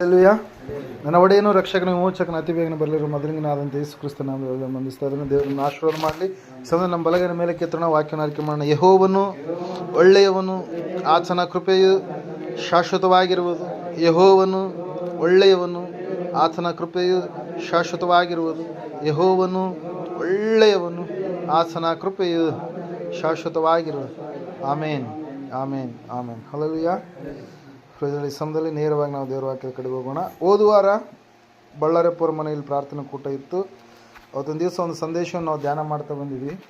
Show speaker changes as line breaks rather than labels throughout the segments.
Hallelujah. ನನ್ನ ಒಡೆಯನು ರಕ್ಷಕನ ವಿಮೋಚಕನ ಅತಿ ಬೇಗನೆ ಬರಲಿರುವ ಮೊದಲಿನಾದಂತೆ ಯೇಸು ಕ್ರಿಸ್ತ ಮಂದಿಸ್ತಾ ಬಂಧಿಸ್ತಾ ಇದ್ದಾನೆ ದೇವರನ್ನು ಆಶೀರ್ವಾದ ಮಾಡಲಿ. ಸಮಯ ನಮ್ಮ ಬಲಗನ ಮೇಲೆ ಕೆತ್ತಣ ವಾಕ್ಯನ ಆಯ್ಕೆ ಮಾಡೋಣ. ಯಹೋವನು ಒಳ್ಳೆಯವನು, ಆತನ ಕೃಪೆಯು ಶಾಶ್ವತವಾಗಿರುವುದು. ಯಹೋವನು ಒಳ್ಳೆಯವನು, ಆತನ ಕೃಪೆಯು ಶಾಶ್ವತವಾಗಿರುವುದು. ಯಹೋವನು ಒಳ್ಳೆಯವನು, ಆತನ ಕೃಪೆಯು ಶಾಶ್ವತವಾಗಿರುವುದು. ಆಮೇನ್ ಆಮೇನ್ ಆಮೇನ್. ಹಲಲುಯಾ ಸಮಯದಲ್ಲಿ ನೇರವಾಗಿ ನಾವು ದೇವರ ವಾಕ್ಯದ ಕಡೆಗೆ ಹೋಗೋಣ. ಹೋದ ವಾರ ಬಳ್ಳಾರಿಪುರ ಮನೆಯಲ್ಲಿ ಪ್ರಾರ್ಥನೆ ಕೂಟ ಇತ್ತು. ಅವತ್ತೊಂದು ದಿವಸ ಒಂದು ಸಂದೇಶವನ್ನು ನಾವು ಧ್ಯಾನ ಮಾಡ್ತಾ ಬಂದಿದ್ವಿ.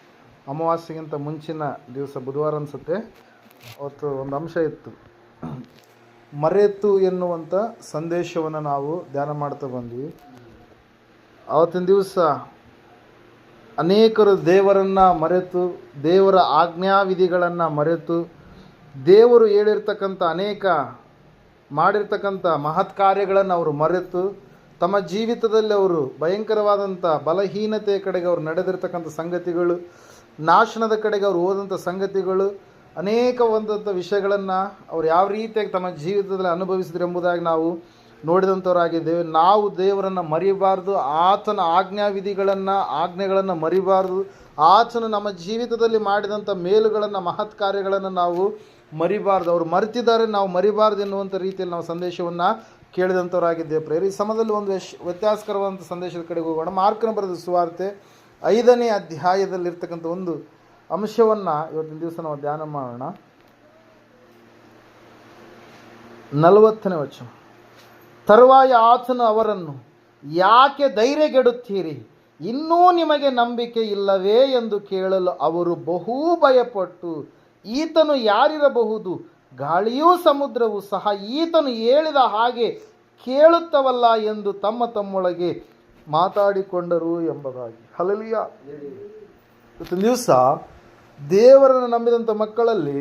ಅಮಾವಾಸ್ಯೆಗಿಂತ ಮುಂಚಿನ ದಿವಸ ಬುಧವಾರ ಅನಿಸುತ್ತೆ. ಅವತ್ತು ಒಂದು ಅಂಶ ಇತ್ತು. ಮರೆತು ಎನ್ನುವಂಥ ಸಂದೇಶವನ್ನು ನಾವು ಧ್ಯಾನ ಮಾಡ್ತಾ ಬಂದ್ವಿ. ಅವತ್ತಿನ ದಿವಸ ಅನೇಕರು ದೇವರನ್ನು ಮರೆತು, ದೇವರ ಆಜ್ಞಾವಿಧಿಗಳನ್ನು ಮರೆತು, ದೇವರು ಹೇಳಿರ್ತಕ್ಕಂಥ ಅನೇಕ ಮಾಡಿರ್ತಕ್ಕಂಥ ಮಹತ್ ಕಾರ್ಯಗಳನ್ನು ಅವರು ಮರೆತು ತಮ್ಮ ಜೀವಿತದಲ್ಲಿ ಅವರು ಭಯಂಕರವಾದಂಥ ಬಲಹೀನತೆಯ ಕಡೆಗೆ ಅವರು ನಡೆದಿರ್ತಕ್ಕಂಥ ಸಂಗತಿಗಳು, ನಾಶನದ ಕಡೆಗೆ ಅವರು ಹೋದಂಥ ಸಂಗತಿಗಳು, ಅನೇಕ ಒಂದಂಥ ವಿಷಯಗಳನ್ನು ಅವ್ರು ಯಾವ ರೀತಿಯಾಗಿ ತಮ್ಮ ಜೀವಿತದಲ್ಲಿ ಅನುಭವಿಸಿದ್ರು ಎಂಬುದಾಗಿ ನಾವು ನೋಡಿದಂಥವರಾಗಿದ್ದೇವೆ. ನಾವು ದೇವರನ್ನು ಮರಿಬಾರ್ದು, ಆತನ ಆಜ್ಞಾವಿಧಿಗಳನ್ನು, ಆಜ್ಞೆಗಳನ್ನು ಮರಿಬಾರ್ದು. ಆತನು ನಮ್ಮ ಜೀವಿತದಲ್ಲಿ ಮಾಡಿದಂಥ ಮೇಲುಗಳನ್ನು, ಮಹತ್ ಕಾರ್ಯಗಳನ್ನು ನಾವು ಮರಿಬಾರ್ದು. ಅವರು ಮರೆತಿದ್ದಾರೆ, ನಾವು ಮರಿಬಾರ್ದು ಎನ್ನುವಂಥ ರೀತಿಯಲ್ಲಿ ನಾವು ಸಂದೇಶವನ್ನು ಕೇಳಿದಂಥವರಾಗಿದ್ದೇವೆ ಪ್ರೇರಿ ಸಮದಲ್ಲಿ ಒಂದು ವ್ಯಶ್ ವ್ಯತ್ಯಾಸಕರವಾದಂಥ ಸಂದೇಶದ ಕಡೆಗೆ ಹೋಗೋಣ. ಮಾರ್ಕನ ಬರೆದ ಸುವಾರ್ತೆ ಐದನೇ ಅಧ್ಯಾಯದಲ್ಲಿರ್ತಕ್ಕಂಥ ಒಂದು ಅಂಶವನ್ನು ಇವತ್ತಿನ ದಿವಸ ನಾವು ಧ್ಯಾನ ಮಾಡೋಣ. ನಲವತ್ತನೇ ವಚನ. ತರುವಾಯ ಆತನು ಅವರನ್ನು, ಯಾಕೆ ಧೈರ್ಯಗೆಡುತ್ತೀರಿ? ಇನ್ನೂ ನಿಮಗೆ ನಂಬಿಕೆ ಇಲ್ಲವೇ? ಎಂದು ಕೇಳಲು ಅವರು ಬಹು ಭಯಪಟ್ಟು ಈತನು ಯಾರಿರಬಹುದು? ಗಾಳಿಯೂ ಸಮುದ್ರವು ಸಹ ಈತನು ಹೇಳಿದ ಹಾಗೆ ಕೇಳುತ್ತವಲ್ಲ ಎಂದು ತಮ್ಮ ತಮ್ಮೊಳಗೆ ಮಾತಾಡಿಕೊಂಡರು ಎಂಬುದಾಗಿ. ಹಲಲಿಯ ಇವತ್ತಿನ ದಿವಸ ದೇವರನ್ನು ನಂಬಿದಂಥ ಮಕ್ಕಳಲ್ಲಿ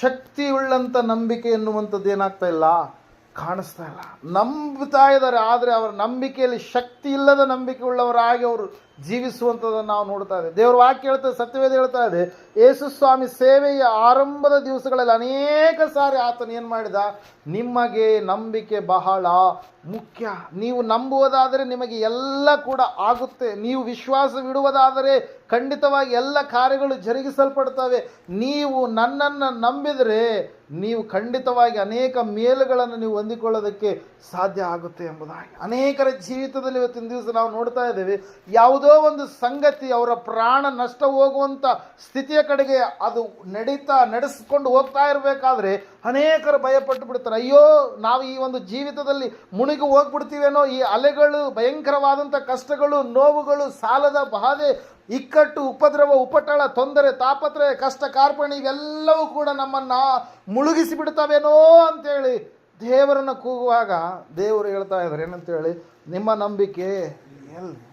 ಶಕ್ತಿಯುಳ್ಳಂಥ ನಂಬಿಕೆ ಎನ್ನುವಂಥದ್ದು ಏನಾಗ್ತಾ ಇಲ್ಲ? ಕಾಣಿಸ್ತಾ ಇಲ್ಲ. ನಂಬುತ್ತಾ ಇದ್ದಾರೆ, ಆದರೆ ಅವರ ನಂಬಿಕೆಯಲ್ಲಿ ಶಕ್ತಿ ಇಲ್ಲದ ನಂಬಿಕೆ ಉಳ್ಳವರಾಗಿ ಅವರು ಜೀವಿಸುವಂಥದ್ದನ್ನು ನಾವು ನೋಡ್ತಾ ಇದ್ದೇವೆ ದೇವರ ವಾಕ್ಯ ಹೇಳ್ತದೆ, ಸತ್ಯವೇದ ಹೇಳ್ತಾ ಇದೆ, ಯೇಸು ಸ್ವಾಮಿ ಸೇವೆಯ ಆರಂಭದ ದಿವಸಗಳಲ್ಲಿ ಅನೇಕ ಸಾರಿ ಆತನ ಏನು ಮಾಡಿದ? ನಿಮಗೆ ನಂಬಿಕೆ ಬಹಳ ಮುಖ್ಯ. ನೀವು ನಂಬುವುದಾದರೆ ನಿಮಗೆ ಎಲ್ಲ ಕೂಡ ಆಗುತ್ತೆ. ನೀವು ವಿಶ್ವಾಸವಿಡುವುದಾದರೆ ಖಂಡಿತವಾಗಿ ಎಲ್ಲ ಕಾರ್ಯಗಳು ಜರುಗಿಸಲ್ಪಡ್ತವೆ. ನೀವು ನನ್ನನ್ನು ನಂಬಿದರೆ ನೀವು ಖಂಡಿತವಾಗಿ ಅನೇಕ ಮೇಲುಗಳನ್ನು ನೀವು ಹೊಂದಿಕೊಳ್ಳೋದಕ್ಕೆ ಸಾಧ್ಯ ಆಗುತ್ತೆ ಎಂಬುದಾಗಿ. ಅನೇಕರ ಜೀವಿತದಲ್ಲಿ ಇವತ್ತಿನ ದಿವಸ ನಾವು ನೋಡ್ತಾ ಇದ್ದೇವೆ. ಯಾವುದೋ ಒಂದು ಸಂಗತಿ ಅವರ ಪ್ರಾಣ ನಷ್ಟ ಹೋಗುವಂಥ ಸ್ಥಿತಿಯ ಕಡೆಗೆ ಅದು ನಡೀತಾ ನಡೆಸ್ಕೊಂಡು ಹೋಗ್ತಾ ಇರಬೇಕಾದ್ರೆ ಅನೇಕರು ಭಯಪಟ್ಟು ಬಿಡ್ತಾರೆ ಅಯ್ಯೋ, ನಾವು ಈ ಒಂದು ಜೀವಿತದಲ್ಲಿ ಮುಳುಗಿ ಹೋಗ್ಬಿಡ್ತೀವೇನೋ, ಈ ಅಲೆಗಳು, ಭಯಂಕರವಾದಂಥ ಕಷ್ಟಗಳು, ನೋವುಗಳು, ಸಾಲದ ಬಾಧೆ, ಇಕ್ಕಟ್ಟು, ಉಪದ್ರವ, ಉಪಟಳ, ತೊಂದರೆ, ತಾಪತ್ರಯ, ಕಷ್ಟ ಕಾರ್ಪಣೆ ಇವೆಲ್ಲವೂ ಕೂಡ ನಮ್ಮನ್ನು ಮುಳುಗಿಸಿ ಬಿಡ್ತಾವೇನೋ ಅಂತೇಳಿ ದೇವರನ್ನು ಕೂಗುವಾಗ ದೇವರು ಹೇಳ್ತಾ ಇದ್ದಾರೆ. ಏನಂತೇಳಿ? ನಿಮ್ಮ ನಂಬಿಕೆ? ಎಲ್ಲಿ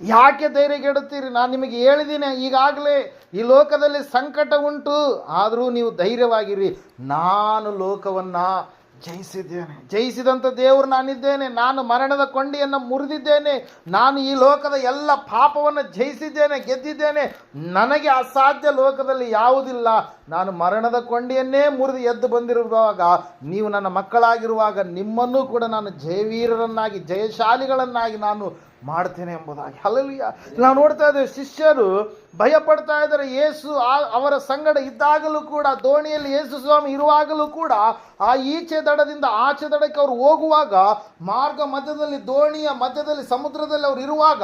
ಯಾಕೆ ಧೈರ್ಯಗೆಡುತ್ತೀರಿ? ನಾನು ನಿಮಗೆ ಹೇಳಿದ್ದೀನಿ ಈಗಾಗಲೇ ಈ ಲೋಕದಲ್ಲಿ ಸಂಕಟ ಉಂಟು. ಆದರೂ ನೀವು ಧೈರ್ಯವಾಗಿರಿ. ನಾನು ಲೋಕವನ್ನು ಜಯಿಸಿದ್ದೇನೆ. ಜಯಿಸಿದಂಥ ದೇವರು ನಾನಿದ್ದೇನೆ. ನಾನು ಮರಣದ ಕೊಂಡಿಯನ್ನು ಮುರಿದಿದ್ದೇನೆ. ನಾನು ಈ ಲೋಕದ ಎಲ್ಲ ಪಾಪವನ್ನು ಜಯಿಸಿದ್ದೇನೆ, ಗೆದ್ದಿದ್ದೇನೆ. ನನಗೆ ಅಸಾಧ್ಯ ಲೋಕದಲ್ಲಿ ಯಾವುದಿಲ್ಲ. ನಾನು ಮರಣದ ಕೊಂಡಿಯನ್ನೇ ಮುರಿದು ಎದ್ದು ಬಂದಿರುವಾಗ ನೀವು ನನ್ನ ಮಕ್ಕಳಾಗಿರುವಾಗ ನಿಮ್ಮನ್ನೂ ಕೂಡ ನಾನು ಜಯವೀರರನ್ನಾಗಿ, ಜಯಶಾಲಿಗಳನ್ನಾಗಿ ನಾನು ಮಾಡ್ತೇನೆ ಎಂಬುದಾಗಿ. ಅಲ್ಲಲ್ಲಿ ನಾವು ನೋಡ್ತಾ ಇದ್ದೇವೆ, ಶಿಷ್ಯರು ಭಯಪಡ್ತಾ ಇದ್ದಾರೆ. ಯೇಸು ಆ, ಅವರ ಸಂಗಡ ಇದ್ದಾಗಲೂ ಕೂಡ, ದೋಣಿಯಲ್ಲಿ ಯೇಸು ಸ್ವಾಮಿ ಇರುವಾಗಲೂ ಕೂಡ, ಆ ಈಚೆ ದಡದಿಂದ ಆಚೆ ದಡಕ್ಕೆ ಅವರು ಹೋಗುವಾಗ, ಮಾರ್ಗ ಮಧ್ಯದಲ್ಲಿ, ದೋಣಿಯ ಮಧ್ಯದಲ್ಲಿ, ಸಮುದ್ರದಲ್ಲಿ ಅವರು ಇರುವಾಗ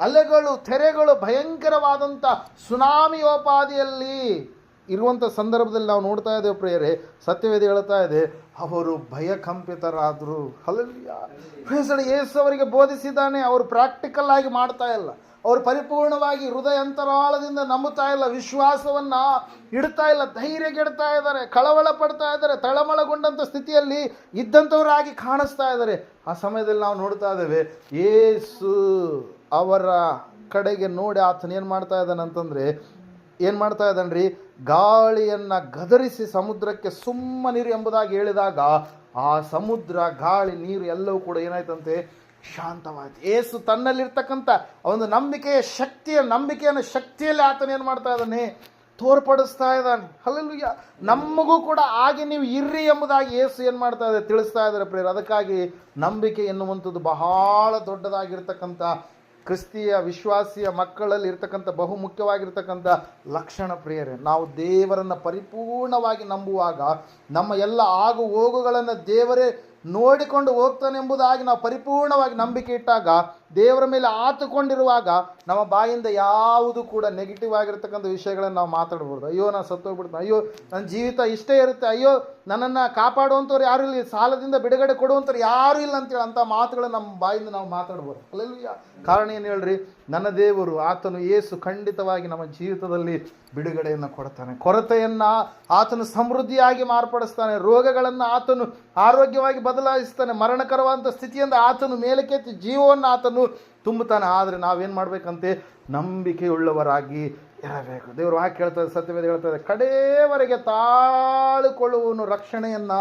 ಅಲೆಗಳು ತೆರೆಗಳು ಭಯಂಕರವಾದಂಥ ಸುನಾಮಿಯೋಪಾದಿಯಲ್ಲಿ ಇರುವಂಥ ಸಂದರ್ಭದಲ್ಲಿ ನಾವು ನೋಡ್ತಾ ಇದ್ದೇವೆ ಪ್ರೇಯರೇ, ಸತ್ಯವೇದಿ ಹೇಳ್ತಾ ಇದೆ, ಅವರು ಭಯಕಂಪಿತರಾದರು. ಹಲಲಿಯ ಯೇಸು ಅವರಿಗೆ ಬೋಧಿಸಿದ್ದಾನೆ, ಅವರು ಪ್ರಾಕ್ಟಿಕಲ್ ಆಗಿ ಮಾಡ್ತಾ ಇಲ್ಲ. ಅವರು ಪರಿಪೂರ್ಣವಾಗಿ ಹೃದಯ ಅಂತರಾಳದಿಂದ ನಂಬುತ್ತಾ ಇಲ್ಲ, ವಿಶ್ವಾಸವನ್ನು ಇಡ್ತಾ ಇಲ್ಲ ಧೈರ್ಯಗೆಡ್ತಾ ಇದ್ದಾರೆ, ಕಳವಳ ಪಡ್ತಾ ಇದ್ದಾರೆ ತಳಮಳಗೊಂಡಂಥ ಸ್ಥಿತಿಯಲ್ಲಿ ಇದ್ದಂಥವರಾಗಿ ಕಾಣಿಸ್ತಾ ಇದ್ದಾರೆ. ಆ ಸಮಯದಲ್ಲಿ ನಾವು ನೋಡ್ತಾ ಇದ್ದೇವೆ ಏಸು ಅವರ ಕಡೆಗೆ ನೋಡಿ ಆತನೇನು ಮಾಡ್ತಾ ಇದ್ದಾನೆ ಅಂತಂದರೆ ಏನು ಮಾಡ್ತಾ ಇದ್ದಾನ್ರಿ? ಗಾಳಿಯನ್ನು ಗದರಿಸಿ ಸಮುದ್ರಕ್ಕೆ ಸುಮ್ಮನಿರು ಎಂಬುದಾಗಿ ಹೇಳಿದಾಗ ಆ ಸಮುದ್ರ, ಗಾಳಿ, ನೀರು ಎಲ್ಲವೂ ಕೂಡ ಏನಾಯ್ತಂತೆ? ಶಾಂತವಾಯಿತು. ಏಸು ತನ್ನಲ್ಲಿರ್ತಕ್ಕಂಥ ಒಂದು ನಂಬಿಕೆಯ ಶಕ್ತಿಯ ನಂಬಿಕೆಯನ್ನು ಶಕ್ತಿಯಲ್ಲಿ ಆತನ ಏನು ಮಾಡ್ತಾ ಇದ್ದಾನೆ? ತೋರ್ಪಡಿಸ್ತಾ ಇದ್ದಾನೆ. ಹಲ್ಲಲ್ವಿಯ ನಮಗೂ ಕೂಡ ಹಾಗೆ ನೀವು ಇರ್ರಿ ಎಂಬುದಾಗಿ ಏಸು ಏನು ಮಾಡ್ತಾ ಇದೆ? ತಿಳಿಸ್ತಾ ಇದ್ದಾರೆ ಪ್ರೇರ ಅದಕ್ಕಾಗಿ ನಂಬಿಕೆ ಎನ್ನುವಂಥದ್ದು ಬಹಳ ದೊಡ್ಡದಾಗಿರ್ತಕ್ಕಂಥ ಕ್ರಿಸ್ತಿಯ ವಿಶ್ವಾಸಿಯ ಮಕ್ಕಳಲ್ಲಿ ಇರ್ತಕ್ಕಂಥ ಬಹು ಮುಖ್ಯವಾಗಿರ್ತಕ್ಕಂಥ ಲಕ್ಷಣ ಪ್ರಿಯರೇ, ನಾವು ದೇವರನ್ನು ಪರಿಪೂರ್ಣವಾಗಿ ನಂಬುವಾಗ, ನಮ್ಮ ಎಲ್ಲ ಆಗು ಹೋಗುಗಳನ್ನು ದೇವರೇ ನೋಡಿಕೊಂಡು ಹೋಗ್ತಾನೆ ಎಂಬುದಾಗಿ ನಾವು ಪರಿಪೂರ್ಣವಾಗಿ ನಂಬಿಕೆ ಇಟ್ಟಾಗ ದೇವರ ಮೇಲೆ ಆತುಕೊಂಡಿರುವಾಗ ನಮ್ಮ ಬಾಯಿಂದ ಯಾವುದು ಕೂಡ ನೆಗೆಟಿವ್ ಆಗಿರ್ತಕ್ಕಂಥ ವಿಷಯಗಳನ್ನು ನಾವು ಮಾತಾಡ್ಬೋದು. ಅಯ್ಯೋ, ನಾನು ಸತ್ತೋಗ್ಬಿಡ್ತೀನಿ. ಅಯ್ಯೋ, ನನ್ನ ಜೀವಿತ ಇಷ್ಟೇ ಇರುತ್ತೆ. ಅಯ್ಯೋ, ನನ್ನನ್ನು ಕಾಪಾಡುವಂಥವ್ರು ಯಾರು ಇಲ್ಲ. ಸಾಲದಿಂದ ಬಿಡುಗಡೆ ಕೊಡುವಂಥವ್ರು ಯಾರು ಇಲ್ಲ ಅಂತೇಳಿ ಅಂಥ ಮಾತುಗಳನ್ನು ನಮ್ಮ ಬಾಯಿಂದ ನಾವು ಮಾತಾಡ್ಬೋದು. ಅಲ್ಲೆಲ್ಲ ಕಾರಣ ಏನು ಹೇಳ್ರಿ? ನನ್ನ ದೇವರು ಆತನು ಏಸು ಖಂಡಿತವಾಗಿ ನಮ್ಮ ಜೀವಿತದಲ್ಲಿ ಬಿಡುಗಡೆಯನ್ನು ಕೊಡ್ತಾನೆ. ಕೊರತೆಯನ್ನು ಆತನು ಸಮೃದ್ಧಿಯಾಗಿ ಮಾರ್ಪಡಿಸ್ತಾನೆ. ರೋಗಗಳನ್ನು ಆತನು ಆರೋಗ್ಯವಾಗಿ ಬದಲಾಯಿಸ್ತಾನೆ. ಮರಣಕರವಾದಂಥ ಸ್ಥಿತಿಯಿಂದ ಆತನು ಮೇಲಕ್ಕೆತ್ತಿ ಜೀವವನ್ನು ಆತನು ತುಂಬುತ್ತಾನೆ. ಆದರೆ ನಾವೇನು ಮಾಡಬೇಕಂತೆ? ನಂಬಿಕೆಯುಳ್ಳವರಾಗಿ ಇರಬೇಕು. ದೇವರು ವಾಕ್ಯ ಹೇಳ್ತದೆ ಸತ್ಯವೇದ ಹೇಳ್ತಾರೆ ಕಡೆಯವರೆಗೆ ತಾಳುಕೊಳ್ಳುವನು ರಕ್ಷಣೆಯನ್ನು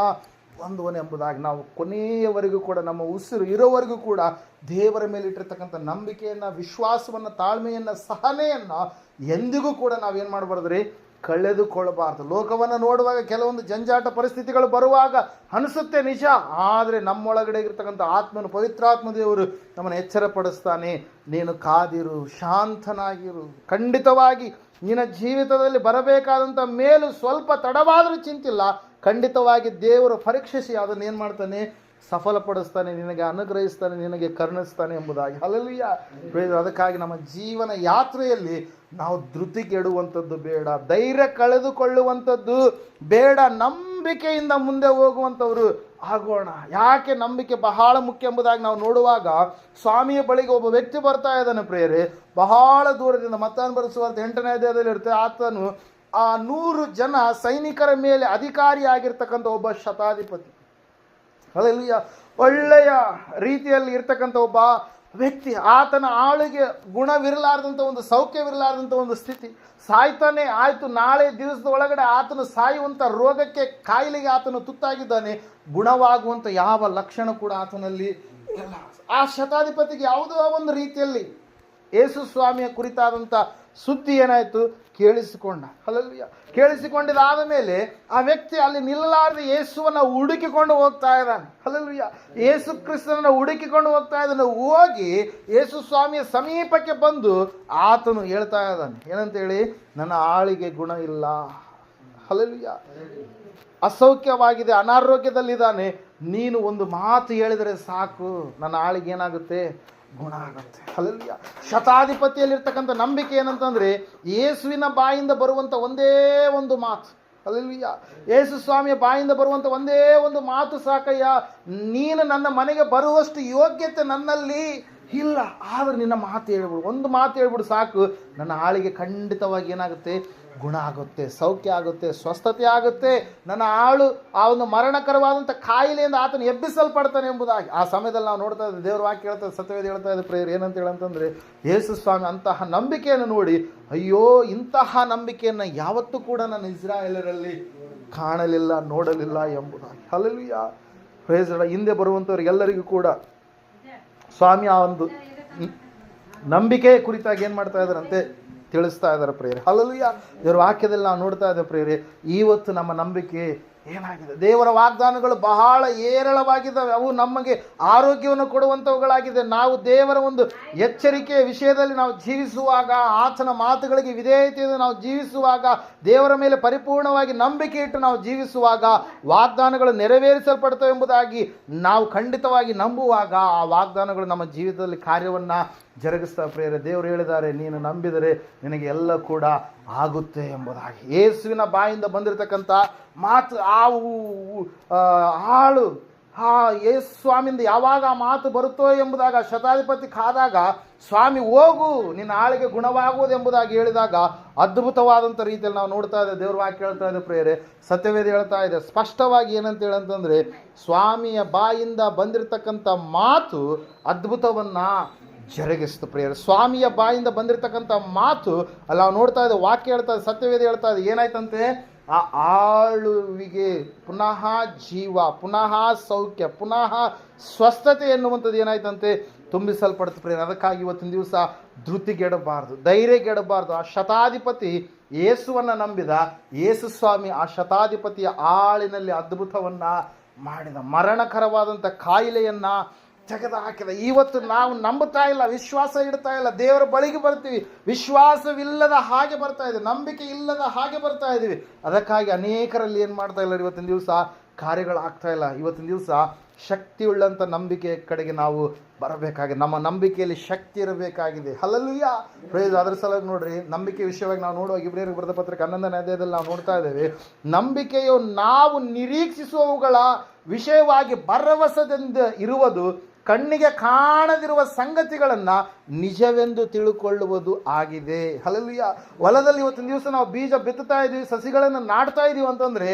ಹೊಂದುವನು ಎಂಬುದಾಗಿ ನಾವು ಕೊನೆಯವರೆಗೂ ಕೂಡ, ನಮ್ಮ ಉಸಿರು ಇರೋವರೆಗೂ ಕೂಡ ದೇವರ ಮೇಲೆ ಇಟ್ಟಿರ್ತಕ್ಕಂಥ ನಂಬಿಕೆಯನ್ನು, ವಿಶ್ವಾಸವನ್ನು, ತಾಳ್ಮೆಯನ್ನು, ಸಹನೆಯನ್ನು ಎಂದಿಗೂ ಕೂಡ ನಾವೇನು ಮಾಡಬಾರ್ದ್ರಿ? ಕಳೆದುಕೊಳ್ಳಬಾರ್ದು. ಲೋಕವನ್ನು ನೋಡುವಾಗ ಕೆಲವೊಂದು ಜಂಜಾಟ ಪರಿಸ್ಥಿತಿಗಳು ಬರುವಾಗ ಅನಿಸುತ್ತೆ ನಿಜ. ಆದರೆ ನಮ್ಮೊಳಗಡೆ ಇರ್ತಕ್ಕಂಥ ಆತ್ಮನ ಪವಿತ್ರಾತ್ಮ ದೇವರು ನಮ್ಮನ್ನು ಎಚ್ಚರಪಡಿಸ್ತಾನೆ. ನೀನು ಕಾದಿರು, ಶಾಂತನಾಗಿರು, ಖಂಡಿತವಾಗಿ ನಿನ್ನ ಜೀವಿತದಲ್ಲಿ ಬರಬೇಕಾದಂಥ ಮೇಲು ಸ್ವಲ್ಪ ತಡವಾದರೂ ಚಿಂತಿಲ್ಲ. ಖಂಡಿತವಾಗಿ ದೇವರು ಪರೀಕ್ಷಿಸಿ ಅದನ್ನು ಏನು ಮಾಡ್ತಾನೆ? ಸಫಲಪಡಿಸ್ತಾನೆ, ನಿನಗೆ ಅನುಗ್ರಹಿಸ್ತಾನೆ, ನಿನಗೆ ಕರುಣಿಸ್ತಾನೆ ಎಂಬುದಾಗಿ. ಅಲ್ಲಲ್ಲಿಯ ಅದಕ್ಕಾಗಿ ನಮ್ಮ ಜೀವನ ಯಾತ್ರೆಯಲ್ಲಿ ನಾವು ಧೃತಿಗೆಡುವಂಥದ್ದು ಬೇಡ, ಧೈರ್ಯ ಕಳೆದುಕೊಳ್ಳುವಂಥದ್ದು ಬೇಡ, ನಂಬಿಕೆಯಿಂದ ಮುಂದೆ ಹೋಗುವಂಥವ್ರು ಆಗೋಣ. ಯಾಕೆ ನಂಬಿಕೆ ಬಹಳ ಮುಖ್ಯ ಎಂಬುದಾಗಿ ನಾವು ನೋಡುವಾಗ ಸ್ವಾಮಿಯ ಬಳಿಗೆ ಒಬ್ಬ ವ್ಯಕ್ತಿ ಬರ್ತಾ ಇದ್ದಾನೆ ಪ್ರೇರೆ ಬಹಳ ದೂರದಿಂದ ಮತ್ತಾನು ಬರೆಸುವಂಥ ಎಂಟನೇ ಅಧ್ಯಾಯದಲ್ಲಿ ಇರುತ್ತೆ, ಆತನು ಆ ನೂರು ಜನ ಸೈನಿಕರ ಮೇಲೆ ಅಧಿಕಾರಿಯಾಗಿರ್ತಕ್ಕಂಥ ಒಬ್ಬ ಶತಾಧಿಪತಿ. ಅಲ್ಲೆಲ್ಲ ಒಳ್ಳೆಯ ರೀತಿಯಲ್ಲಿ ಇರ್ತಕ್ಕಂಥ ಒಬ್ಬ ವ್ಯಕ್ತಿ, ಆತನ ಆಳಿಗೆ ಗುಣವಿರಲಾರ್ದಂಥ ಒಂದು ಸೌಖ್ಯವಿರಲಾರದಂಥ ಒಂದು ಸ್ಥಿತಿ. ಸಾಯ್ತಾನೆ, ಆಯಿತು, ನಾಳೆ ದಿವಸದ ಒಳಗಡೆ ಆತನು ಸಾಯುವಂಥ ರೋಗಕ್ಕೆ ಕಾಯಿಲೆಗೆ ಆತನು ತುತ್ತಾಗಿದ್ದಾನೆ. ಗುಣವಾಗುವಂಥ ಯಾವ ಲಕ್ಷಣ ಕೂಡ ಆತನಲ್ಲಿ ಇಲ್ಲ. ಆ ಶತಾಧಿಪತಿಗೆ ಯಾವುದೋ ಒಂದು ರೀತಿಯಲ್ಲಿ ಯೇಸು ಸ್ವಾಮಿಯ ಕುರಿತಾದಂಥ ಸುದ್ದಿ ಏನಾಯಿತು? ಕೇಳಿಸಿಕೊಂಡ. ಅಲ್ಲಲ್ಲಿಯ ಕೇಳಿಸಿಕೊಂಡಿದ್ದಾದ ಮೇಲೆ ಆ ವ್ಯಕ್ತಿ ಅಲ್ಲಿ ನಿಲ್ಲಲಾರದೆ ಯೇಸುವನ್ನು ಹುಡುಕಿಕೊಂಡು ಹೋಗ್ತಾ ಇದ್ದಾನೆ. ಅಲ್ಲಲ್ಲಿಯ ಯೇಸು ಕ್ರಿಸ್ತನನ್ನು ಹುಡುಕಿಕೊಂಡು ಹೋಗ್ತಾ ಇದ್ದಾನೆ. ಹೋಗಿ ಯೇಸು ಸ್ವಾಮಿಯ ಸಮೀಪಕ್ಕೆ ಬಂದು ಆತನು ಹೇಳ್ತಾ ಇದ್ದಾನೆ. ಏನಂತೇಳಿ? ನನ್ನ ಆಳಿಗೆ ಗುಣ ಇಲ್ಲ. ಅಲ್ಲಲ್ಲಿಯ ಅಸೌಖ್ಯವಾಗಿದೆ, ಅನಾರೋಗ್ಯದಲ್ಲಿದ್ದಾನೆ. ನೀನು ಒಂದು ಮಾತು ಹೇಳಿದರೆ ಸಾಕು. ನನ್ನ ಆಳಿಗೆ ಏನಾಗುತ್ತೆ? ಗುಣ ಆಗುತ್ತೆ. ಅಲ್ಲಲ್ಯ ಶತಾಧಿಪತಿಯಲ್ಲಿರ್ತಕ್ಕಂಥ ನಂಬಿಕೆ ಏನಂತಂದ್ರೆ ಯೇಸುವಿನ ಬಾಯಿಂದ ಬರುವಂಥ ಒಂದೇ ಒಂದು ಮಾತು. ಅಲ್ಲಲ್ವಿಯ ಯೇಸು ಸ್ವಾಮಿಯ ಬಾಯಿಂದ ಬರುವಂಥ ಒಂದೇ ಒಂದು ಮಾತು ಸಾಕಯ್ಯ, ನೀನು ನನ್ನ ಮನೆಗೆ ಬರುವಷ್ಟು ಯೋಗ್ಯತೆ ನನ್ನಲ್ಲಿ ಇಲ್ಲ, ಆದ್ರೆ ನಿನ್ನ ಮಾತು ಹೇಳ್ಬಿಡು. ಒಂದು ಮಾತು ಹೇಳ್ಬಿಡು ಸಾಕು. ನನ್ನ ಆಳಿಗೆ ಖಂಡಿತವಾಗಿ ಏನಾಗುತ್ತೆ? ಗುಣ ಆಗುತ್ತೆ, ಸೌಖ್ಯ ಆಗುತ್ತೆ, ಸ್ವಸ್ಥತೆ ಆಗುತ್ತೆ. ನನ್ನ ಆಳು ಆ ಒಂದು ಮರಣಕರವಾದಂಥ ಕಾಯಿಲೆಯಿಂದ ಆತನು ಎಬ್ಬಿಸಲ್ಪಡ್ತಾನೆ ಎಂಬುದಾಗಿ. ಆ ಸಮಯದಲ್ಲಿ ನಾವು ನೋಡ್ತಾ ಇದ್ದೇವೆ ದೇವ್ರ ವಾಕ್ಯ ಹೇಳ್ತಾ ಸತ್ಯವೇದ ಹೇಳ್ತಾ ಇದ್ದ ಪ್ರೇಯರ್, ಏನಂತ ಹೇಳಂತಂದ್ರೆ ಯೇಸು ಸ್ವಾಮಿ ಅಂತಹ ನಂಬಿಕೆಯನ್ನು ನೋಡಿ, ಅಯ್ಯೋ, ಇಂತಹ ನಂಬಿಕೆಯನ್ನು ಯಾವತ್ತೂ ಕೂಡ ನಾನು ಇಸ್ರಾಯೇಲರಲ್ಲಿ ಕಾಣಲಿಲ್ಲ, ನೋಡಲಿಲ್ಲ ಎಂಬುದಾಗಿ. ಅಲ್ಲಲ್ಲಿಯ ಪ್ರೇಸ್ ಹಿಂದೆ ಬರುವಂಥವ್ರಿಗೆಲ್ಲರಿಗೂ ಕೂಡ ಸ್ವಾಮಿ ಆ ಒಂದು ನಂಬಿಕೆ ಕುರಿತಾಗಿ ಏನು ಮಾಡ್ತಾ ಇದ್ದಾರಂತೆ ತಿಳಿಸ್ತಾ ಇದ್ದಾರೆ ಪ್ರೇರೆ ಅಲ್ಲಲ್ಲಿಯ ಇವ್ರ ವಾಕ್ಯದಲ್ಲಿ ನಾವು ನೋಡ್ತಾ ಇದ್ದೇವೆ ಪ್ರೇರೆ ಇವತ್ತು ನಮ್ಮ ನಂಬಿಕೆ ಏನಾಗಿದೆ? ದೇವರ ವಾಗ್ದಾನಗಳು ಬಹಳ ಏರಳವಾಗಿದ್ದಾವೆ. ಅವು ನಮಗೆ ಆರೋಗ್ಯವನ್ನು ಕೊಡುವಂಥವುಗಳಾಗಿದೆ ನಾವು ದೇವರ ಒಂದು ಎಚ್ಚರಿಕೆಯ ವಿಷಯದಲ್ಲಿ ನಾವು ಜೀವಿಸುವಾಗ, ಆತನ ಮಾತುಗಳಿಗೆ ವಿಧೇಯತೆಯಿಂದ ನಾವು ಜೀವಿಸುವಾಗ, ದೇವರ ಮೇಲೆ ಪರಿಪೂರ್ಣವಾಗಿ ನಂಬಿಕೆ ಇಟ್ಟು ನಾವು ಜೀವಿಸುವಾಗ ವಾಗ್ದಾನಗಳು ನೆರವೇರಿಸಲ್ಪಡ್ತವೆ ಎಂಬುದಾಗಿ ನಾವು ಖಂಡಿತವಾಗಿ ನಂಬುವಾಗ ಆ ವಾಗ್ದಾನಗಳು ನಮ್ಮ ಜೀವಿತದಲ್ಲಿ ಕಾರ್ಯವನ್ನು ಜರುಗಿಸ್ತಾ ಪ್ರೇರೆ ದೇವರು ಹೇಳಿದ್ದಾರೆ, ನೀನು ನಂಬಿದರೆ ನಿನಗೆ ಎಲ್ಲ ಕೂಡ ಆಗುತ್ತೆ ಎಂಬುದಾಗಿ. ಯೇಸುವಿನ ಬಾಯಿಂದ ಬಂದಿರತಕ್ಕಂಥ ಮಾತು, ಆ ಹಾಳು, ಆ ಯೇಸು ಸ್ವಾಮಿಯಿಂದ ಯಾವಾಗ ಆ ಮಾತು ಬರುತ್ತೋ ಎಂಬುದಾಗ, ಶತಾಧಿಪತಿ ಕಾದಾಗ, ಸ್ವಾಮಿ, ಹೋಗು, ನಿನ್ನ ಆಳಿಗೆ ಗುಣವಾಗುವುದು ಎಂಬುದಾಗಿ ಹೇಳಿದಾಗ, ಅದ್ಭುತವಾದಂಥ ರೀತಿಯಲ್ಲಿ ನಾವು ನೋಡ್ತಾ ಇದ್ದೇವೆ. ದೇವ್ರ ವಾಕ್ಯ ಹೇಳ್ತಾ ಇದೆ ಪ್ರೇರೆ ಸತ್ಯವೇದ ಹೇಳ್ತಾ ಇದೆ. ಸ್ಪಷ್ಟವಾಗಿ ಏನಂತ ಹೇಳಂತಂದ್ರೆ, ಸ್ವಾಮಿಯ ಬಾಯಿಂದ ಬಂದಿರತಕ್ಕಂಥ ಮಾತು ಅದ್ಭುತವನ್ನ ಜರುಗಿಸ್ತು ಪ್ರೇಯರ್. ಸ್ವಾಮಿಯ ಬಾಯಿಂದ ಬಂದಿರತಕ್ಕಂಥ ಮಾತು ಅಲ್ಲ ನಾವು ನೋಡ್ತಾ ಇದ್ದ, ವಾಕ್ಯ ಹೇಳ್ತಾ ಇದೆ ಸತ್ಯವೇದ ಹೇಳ್ತಾ ಇದೆ ಏನಾಯ್ತಂತೆ? ಆ ಆಳುವಿಗೆ ಪುನಃ ಜೀವ, ಪುನಃ ಸೌಖ್ಯ, ಪುನಃ ಸ್ವಸ್ಥತೆ ಎನ್ನುವಂಥದ್ದು ಏನಾಯ್ತಂತೆ? ತುಂಬಿಸಲ್ಪಡ್ತು ಪ್ರೇಯರ್. ಅದಕ್ಕಾಗಿ ಇವತ್ತಿನ ದಿವಸ ಧೃತಿಗೆಡಬಾರ್ದು ಧೈರ್ಯಗೆಡಬಾರ್ದು ಆ ಶತಾಧಿಪತಿ ಯೇಸುವನ್ನು ನಂಬಿದ ಯೇಸು ಸ್ವಾಮಿ ಆ ಶತಾಧಿಪತಿಯ ಆಳಿನಲ್ಲಿ ಅದ್ಭುತವನ್ನು ಮಾಡಿದ, ಮರಣಕರವಾದಂಥ ಕಾಯಿಲೆಯನ್ನ ತೆಗೆದು ಹಾಕಿದ ಇವತ್ತು ನಾವು ನಂಬುತ್ತಾ ಇಲ್ಲ, ವಿಶ್ವಾಸ ಇಡ್ತಾ ಇಲ್ಲ, ದೇವರ ಬಳಿಗೆ ಬರ್ತೀವಿ. ವಿಶ್ವಾಸವಿಲ್ಲದ ಹಾಗೆ ಬರ್ತಾ ಇದೆ, ನಂಬಿಕೆ ಇಲ್ಲದ ಹಾಗೆ ಬರ್ತಾ ಇದ್ದೀವಿ ಅದಕ್ಕಾಗಿ ಅನೇಕರಲ್ಲಿ ಏನು ಮಾಡ್ತಾ ಇಲ್ಲ ಇವತ್ತಿನ ದಿವಸ? ಕಾರ್ಯಗಳಾಗ್ತಾ ಇಲ್ಲ. ಇವತ್ತಿನ ದಿವಸ ಶಕ್ತಿಯುಳ್ಳಂಥ ನಂಬಿಕೆ ಕಡೆಗೆ ನಾವು ಬರಬೇಕಾಗಿದೆ. ನಮ್ಮ ನಂಬಿಕೆಯಲ್ಲಿ ಶಕ್ತಿ ಇರಬೇಕಾಗಿದೆ. ಹಲಲುಯ್ಯ ಪ್ರಯೋಜನ ಅದರ ಸಲುವಾಗಿ ನೋಡ್ರಿ, ನಂಬಿಕೆ ವಿಷಯವಾಗಿ ನಾವು ನೋಡುವಾಗ ಇಬ್ಬರಿಗೆ ಬರೆದ ಪತ್ರಕ್ಕೆ ಹನ್ನೊಂದನೇ ಅಧ್ಯಾಯದಲ್ಲಿ ನಾವು ನೋಡ್ತಾ ಇದ್ದೇವೆ, ನಂಬಿಕೆಯು ನಾವು ನಿರೀಕ್ಷಿಸುವವುಗಳ ವಿಷಯವಾಗಿ ಭರವಸೆದಿಂದ ಇರುವುದು ಕಣ್ಣಿಗೆ ಕಾಣದಿರುವ ಸಂಗತಿಗಳನ್ನು ನಿಜವೆಂದು ತಿಳ್ಕೊಳ್ಳುವುದು ಆಗಿದೆ. ಹಲಲುಯ್ಯ ಹೊಲದಲ್ಲಿ ಇವತ್ತಿನ ದಿವಸ ನಾವು ಬೀಜ ಬಿತ್ತುತ್ತಾ ಇದ್ದೀವಿ, ಸಸಿಗಳನ್ನು ನಾಡ್ತಾ ಇದ್ದೀವಿ ಅಂತಂದರೆ